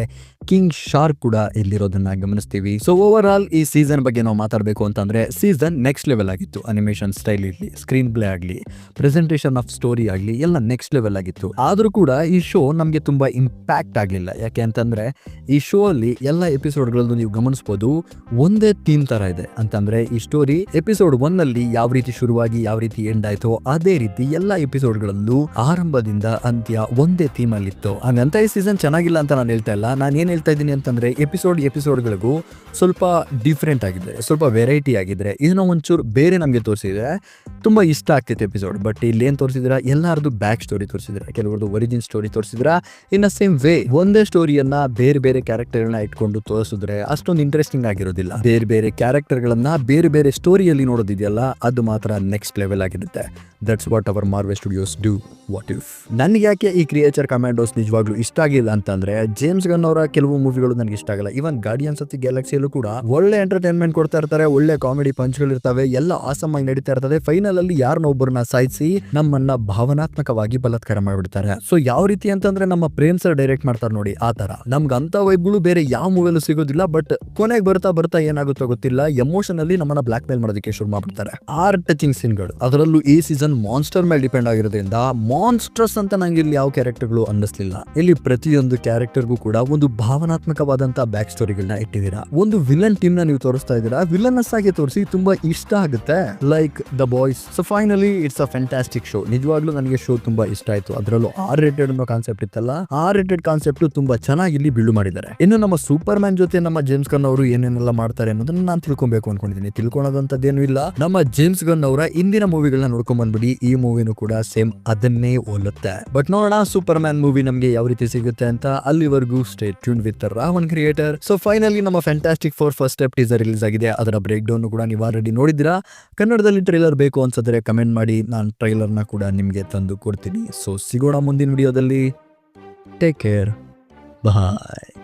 ಕಿಂಗ್ ಶಾರ್ಕ್ ಕೂಡ ಇಲ್ಲಿರೋದನ್ನ ಗಮನಿಸ್ತೀವಿ. ಸೊ ಓವರ್ ಆಲ್ ಈ ಸೀಸನ್ ಬಗ್ಗೆ ನಾವು ಮಾತಾಡಬೇಕು ಅಂತಂದ್ರೆ ಸೀಸನ್ ನೆಕ್ಸ್ಟ್ ಲೆವೆಲ್ ಆಗಿತ್ತು. ಅನಿಮೇಷನ್ ಸ್ಟೈಲ್ ಇರಲಿ ಸ್ಕ್ರೀನ್ ಪ್ಲೇ ಆಗಲಿ ಪ್ರೆಸೆಂಟೇಷನ್ ಆಫ್ ಸ್ಟೋರಿ ಆಗಲಿ, ಎಲ್ಲ ನೆಕ್ಸ್ಟ್ ಲೆವೆಲ್ ಆಗಿತ್ತು. ಆದರೂ ಕೂಡ ಈ ಶೋ ನಮಗೆ ತುಂಬಾ ಇಂಪ್ಯಾಕ್ಟ್ ಆಗಲಿಲ್ಲ. ಯಾಕೆ ಅಂತಂದರೆ ಈ ಶೋ ಅಲ್ಲಿ ಎಲ್ಲ ಎಪಿಸೋಡ್ಗಳಲ್ಲೂ ನೀವು ಗಮನಿಸ್ಬೋದು ಒಂದೇ ಥೀಮ್ ಥರ ಇದೆ. ಅಂತಂದರೆ ಈ ಸ್ಟೋರಿ ಎಪಿಸೋಡ್ ಒನ್ ಅಲ್ಲಿ ಯಾವ ರೀತಿ ಶುರುವಾಗಿ ಯಾವ ರೀತಿ ಎಂಡ್ ಆಯಿತು ಅದೇ ರೀತಿ ಎಲ್ಲ ಎಪಿಸೋಡ್ಗಳಲ್ಲೂ ಆರಂಭದಿಂದ ಅಂತ್ಯ ಒಂದೇ ಥೀಮ್ ಅಲ್ಲಿತ್ತು ಹಂಗಂತ ಈ ಸೀಸನ್ ಚೆನ್ನಾಗಿಲ್ಲ ಅಂತ ನಾನು ಹೇಳ್ತಾ ಇಲ್ಲ. ನಾನು ಏನು ಹೇಳ್ತಾ ಇದ್ದೀನಿ ಅಂತಂದರೆ ಎಪಿಸೋಡ್ ಎಪಿಸೋಡ್ಗಳಿಗೂ ಸ್ವಲ್ಪ ಡಿಫ್ರೆಂಟ್ ಆಗಿದೆ. ಸ್ವಲ್ಪ ವೆರೈಟಿ ಆಗಿದ್ರೆ ಇದನ್ನ ಒಂಚೂರು ಬೇರೆ ನಮಗೆ ತೋರಿಸಿದ್ರೆ ತುಂಬ ಇಷ್ಟ ಆಗ್ತಿತ್ತು ಎಪಿಸೋಡ್. ಬಟ್ ಇಲ್ಲಿ ಏನು ತೋರಿಸಿದ್ರೆ ಎಲ್ಲರದು ಬ್ಯಾಕ್ ಸ್ಟೋರಿ ತೋರಿಸಿದ್ರೆ ಕೆಲವ್ರದ್ದು ಒರಿಜಿನ್ ಸ್ಟೋರಿ ತೋರಿಸಿದ್ರೆ ಇನ್ ಸೇಮ್ ವೇ ಒಂದೇ ಸ್ಟೋರಿಯನ್ನ ಬೇರೆ ಬೇರೆ ಕ್ಯಾರೆಕ್ಟರ್ಗಳನ್ನ ಇಟ್ಕೊಂಡು ತೋರಿಸಿದ್ರೆ ಅಷ್ಟೊಂದು ಇಂಟ್ರೆಸ್ಟಿಂಗ್ ಆಗಿರೋದಿಲ್ಲ. ಬೇರೆ ಬೇರೆ ಕ್ಯಾರೆಕ್ಟರ್ಗಳನ್ನ ಬೇರೆ ಬೇರೆ ಸ್ಟೋರಿಯಲ್ಲಿ ನೋಡೋದಿದೆಯಲ್ಲ, ಅದು ಮಾತ್ರ ನೆಕ್ಸ್ಟ್ ಲೆವೆಲ್ ಆಗಿರುತ್ತೆ. That's what our Marvel studios do what if ನನ್ಗೆ ಯಾಕೆ ಈ ಕ್ರಿಯೇಚರ್ ಕಮಾಂಡೋಸ್ ನಿಜವಾಗ್ಲೂ ಇಷ್ಟ ಆಗಿಲ್ಲ ಅಂತಂದ್ರೆ ಜೇಮ್ಸ್ ಗನ್ ಅವರ ಕೆಲವು ಮೂವಿಗಳು ನನಗೆ ಇಷ್ಟ ಆಗಲ್ಲ. ಇವನ್ ಗಾರ್ಡಿಯನ್ಸ್ ಆಫ್ ದಿ ಗ್ಯಾಲಕ್ಸಿಯಲ್ಲೂ ಕೂಡ ಒಳ್ಳೆ ಎಂಟರ್ಟೈನ್ಮೆಂಟ್ ಕೊಡ್ತಾ ಇರ್ತಾರೆ, ಒಳ್ಳೆ ಕಾಮಿಡಿ ಪಂಚ್ಗಳು ಇರ್ತವೆ, ಎಲ್ಲ ಆಸಮ್ ಆಗಿ ನಡೀತಾ ಇರ್ತದೆ. ಫೈನಲ್ ಅಲ್ಲಿ ಯಾರನ್ನೊಬ್ಬರನ್ನ ಸಾಯಿಸಿ ನಮ್ಮನ್ನ ಭಾವನಾತ್ಮಕವಾಗಿ ಬಲತ್ಕಾರ ಮಾಡಿಬಿಡ್ತಾರೆ. ಸೊ ಯಾವ ರೀತಿ ಅಂತಂದ್ರೆ ನಮ್ಮ ಪ್ರೇಮ್ ಸರ್ ಡೈರೆಕ್ಟ್ ಮಾಡ್ತಾರೆ ನೋಡಿ, ಆ ತರ ನಮ್ಗೆ ಅಂತ ವೈಬ್ಗಳು ಬೇರೆ ಯಾವ ಮೂವಿಯಲ್ಲೂ ಸಿಗೋದಿಲ್ಲ ಬಟ್ ಕೊನೆಗೆ ಬರ್ತಾ ಬರ್ತಾ ಏನಾಗುತ್ತೋ ಗೊತ್ತಿಲ್ಲ ಎಮೋಷನಲಿ ನಮ್ಮನ್ನ ಬ್ಲಾಕ್ ಮೇಲ್ ಮಾಡೋದಕ್ಕೆ ಶುರು ಮಾಡ್ಬಿಡ್ತಾರೆ. ಆರ್ ಟಚಿಂಗ್ ಸೀನ್ಗಳು ಅದರಲ್ಲೂ ಈ ಸೀಸನ್ ಮಾನ್ಸ್ಟರ್ ಮೇಲೆ ಡಿಪೆಂಡ್ ಆಗಿರೋದ್ರಿಂದ ಮಾನ್ಸ್ಟರ್ಸ್ ಅಂತ ನಂಗೆ ಇಲ್ಲಿ ಯಾವ ಕ್ಯಾರೆಕ್ಟರ್ಗಳು ಅನ್ನಿಸ್ಲಿಲ್ಲ. ಇಲ್ಲಿ ಪ್ರತಿಯೊಂದು ಕ್ಯಾರೆಕ್ಟರ್ಗೂ ಕೂಡ ಒಂದು ಭಾವನಾತ್ಮಕವಾದಂತಹ ಬ್ಯಾಕ್ ಸ್ಟೋರಿಗಳನ್ನ ಇಟ್ಟಿದ್ದೀರಾ. ಒಂದು ವಿಲನ್ ಟೀಮ್ನ ನೀವು ತೋರಿಸ್ತಾ ಇದ್ದೀರಾ. ವಿಲನಸ್ ಆಗಿ ತೋರಿಸಿ ತುಂಬಾ ಇಷ್ಟ ಆಗುತ್ತೆ. Like the boys so finally it's a fantastic show ನಿಜವಾಗ್ಲೂ ನನಗೆ ಶೋ ತುಂಬಾ ಇಷ್ಟ ಆಯ್ತು. ಅದರಲ್ಲೂ ಆರ್ ರೇಟೆಡ್ ಅನ್ನೋ ಕಾನ್ಸೆಪ್ಟ್ ಇತ್ತಲ್ಲ ಆರ್ ರೇಟೆಡ್ ಕಾನ್ಸೆಪ್ಟ್ ತುಂಬಾ ಚೆನ್ನಾಗಿ ಇಲ್ಲಿ ಬಿಲ್ಡ್ ಮಾಡಿದ್ದಾರೆ. ಇನ್ನು ನಮ್ಮ ಸೂಪರ್ ಮ್ಯಾನ್ ಜೊತೆ ನಮ್ಮ ಜೇಮ್ಸ್ ಗನ್ ಅವರು ಏನೇನೆಲ್ಲ ಮಾಡ್ತಾರೆ ಅನ್ನೋದನ್ನ ನಾನು ತಿಳ್ಕೊಬೇಕು ಅನ್ಕೊಂಡಿದ್ದೀನಿ ತಿಳ್ಕೊಳ್ಳೋದಂತದ್ದೇನು ಇಲ್ಲ. ನಮ್ಮ ಜೇಮ್ಸ್ ಗನ್ ಅವರ ಇಂದಿನ ಮೂವಿಗಳನ್ನ ನೋಡ್ಕೊಂಡ್ ಬಂದ್ಬಿಡಿ. ಈ ಮೂವಿನೂ ಕೂಡ ಸೇಮ್ ಅದನ್ನೇ ಹೋಲುತ್ತೆ ಬಟ್ ನೋಡೋಣ ಸೂಪರ್ ಮ್ಯಾನ್ ಮೂವಿ ನಮಗೆ ಯಾವ ರೀತಿ ಸಿಗುತ್ತೆ ಅಂತ ಅಲ್ಲಿವರೆಗೂ stay tuned with Raven creator so finally ನಮ್ಮ fantastic four first step teaser release ಆಗಿದೆ. ಅದರ ಬ್ರೇಕ್ ಡೌನ್ ಕೂಡ ನೀವು ಆಲ್ರೆಡಿ ನೋಡಿದ್ರಾ ಕನ್ನಡದಲ್ಲಿ ಟ್ರೈಲರ್ ಬೇಕು ಅನ್ಸಿದ್ರೆ ಕಮೆಂಟ್ ಮಾಡಿ. ನಾನು ಟ್ರೈಲರ್ನ ಕೂಡ ನಿಮಗೆ ತಂದು ಕೊಡ್ತೀನಿ. ಸೊ ಸಿಗೋಣ ಮುಂದಿನ ವಿಡಿಯೋದಲ್ಲಿ ಟೇಕ್ ಕೇರ್ ಬಾಯ್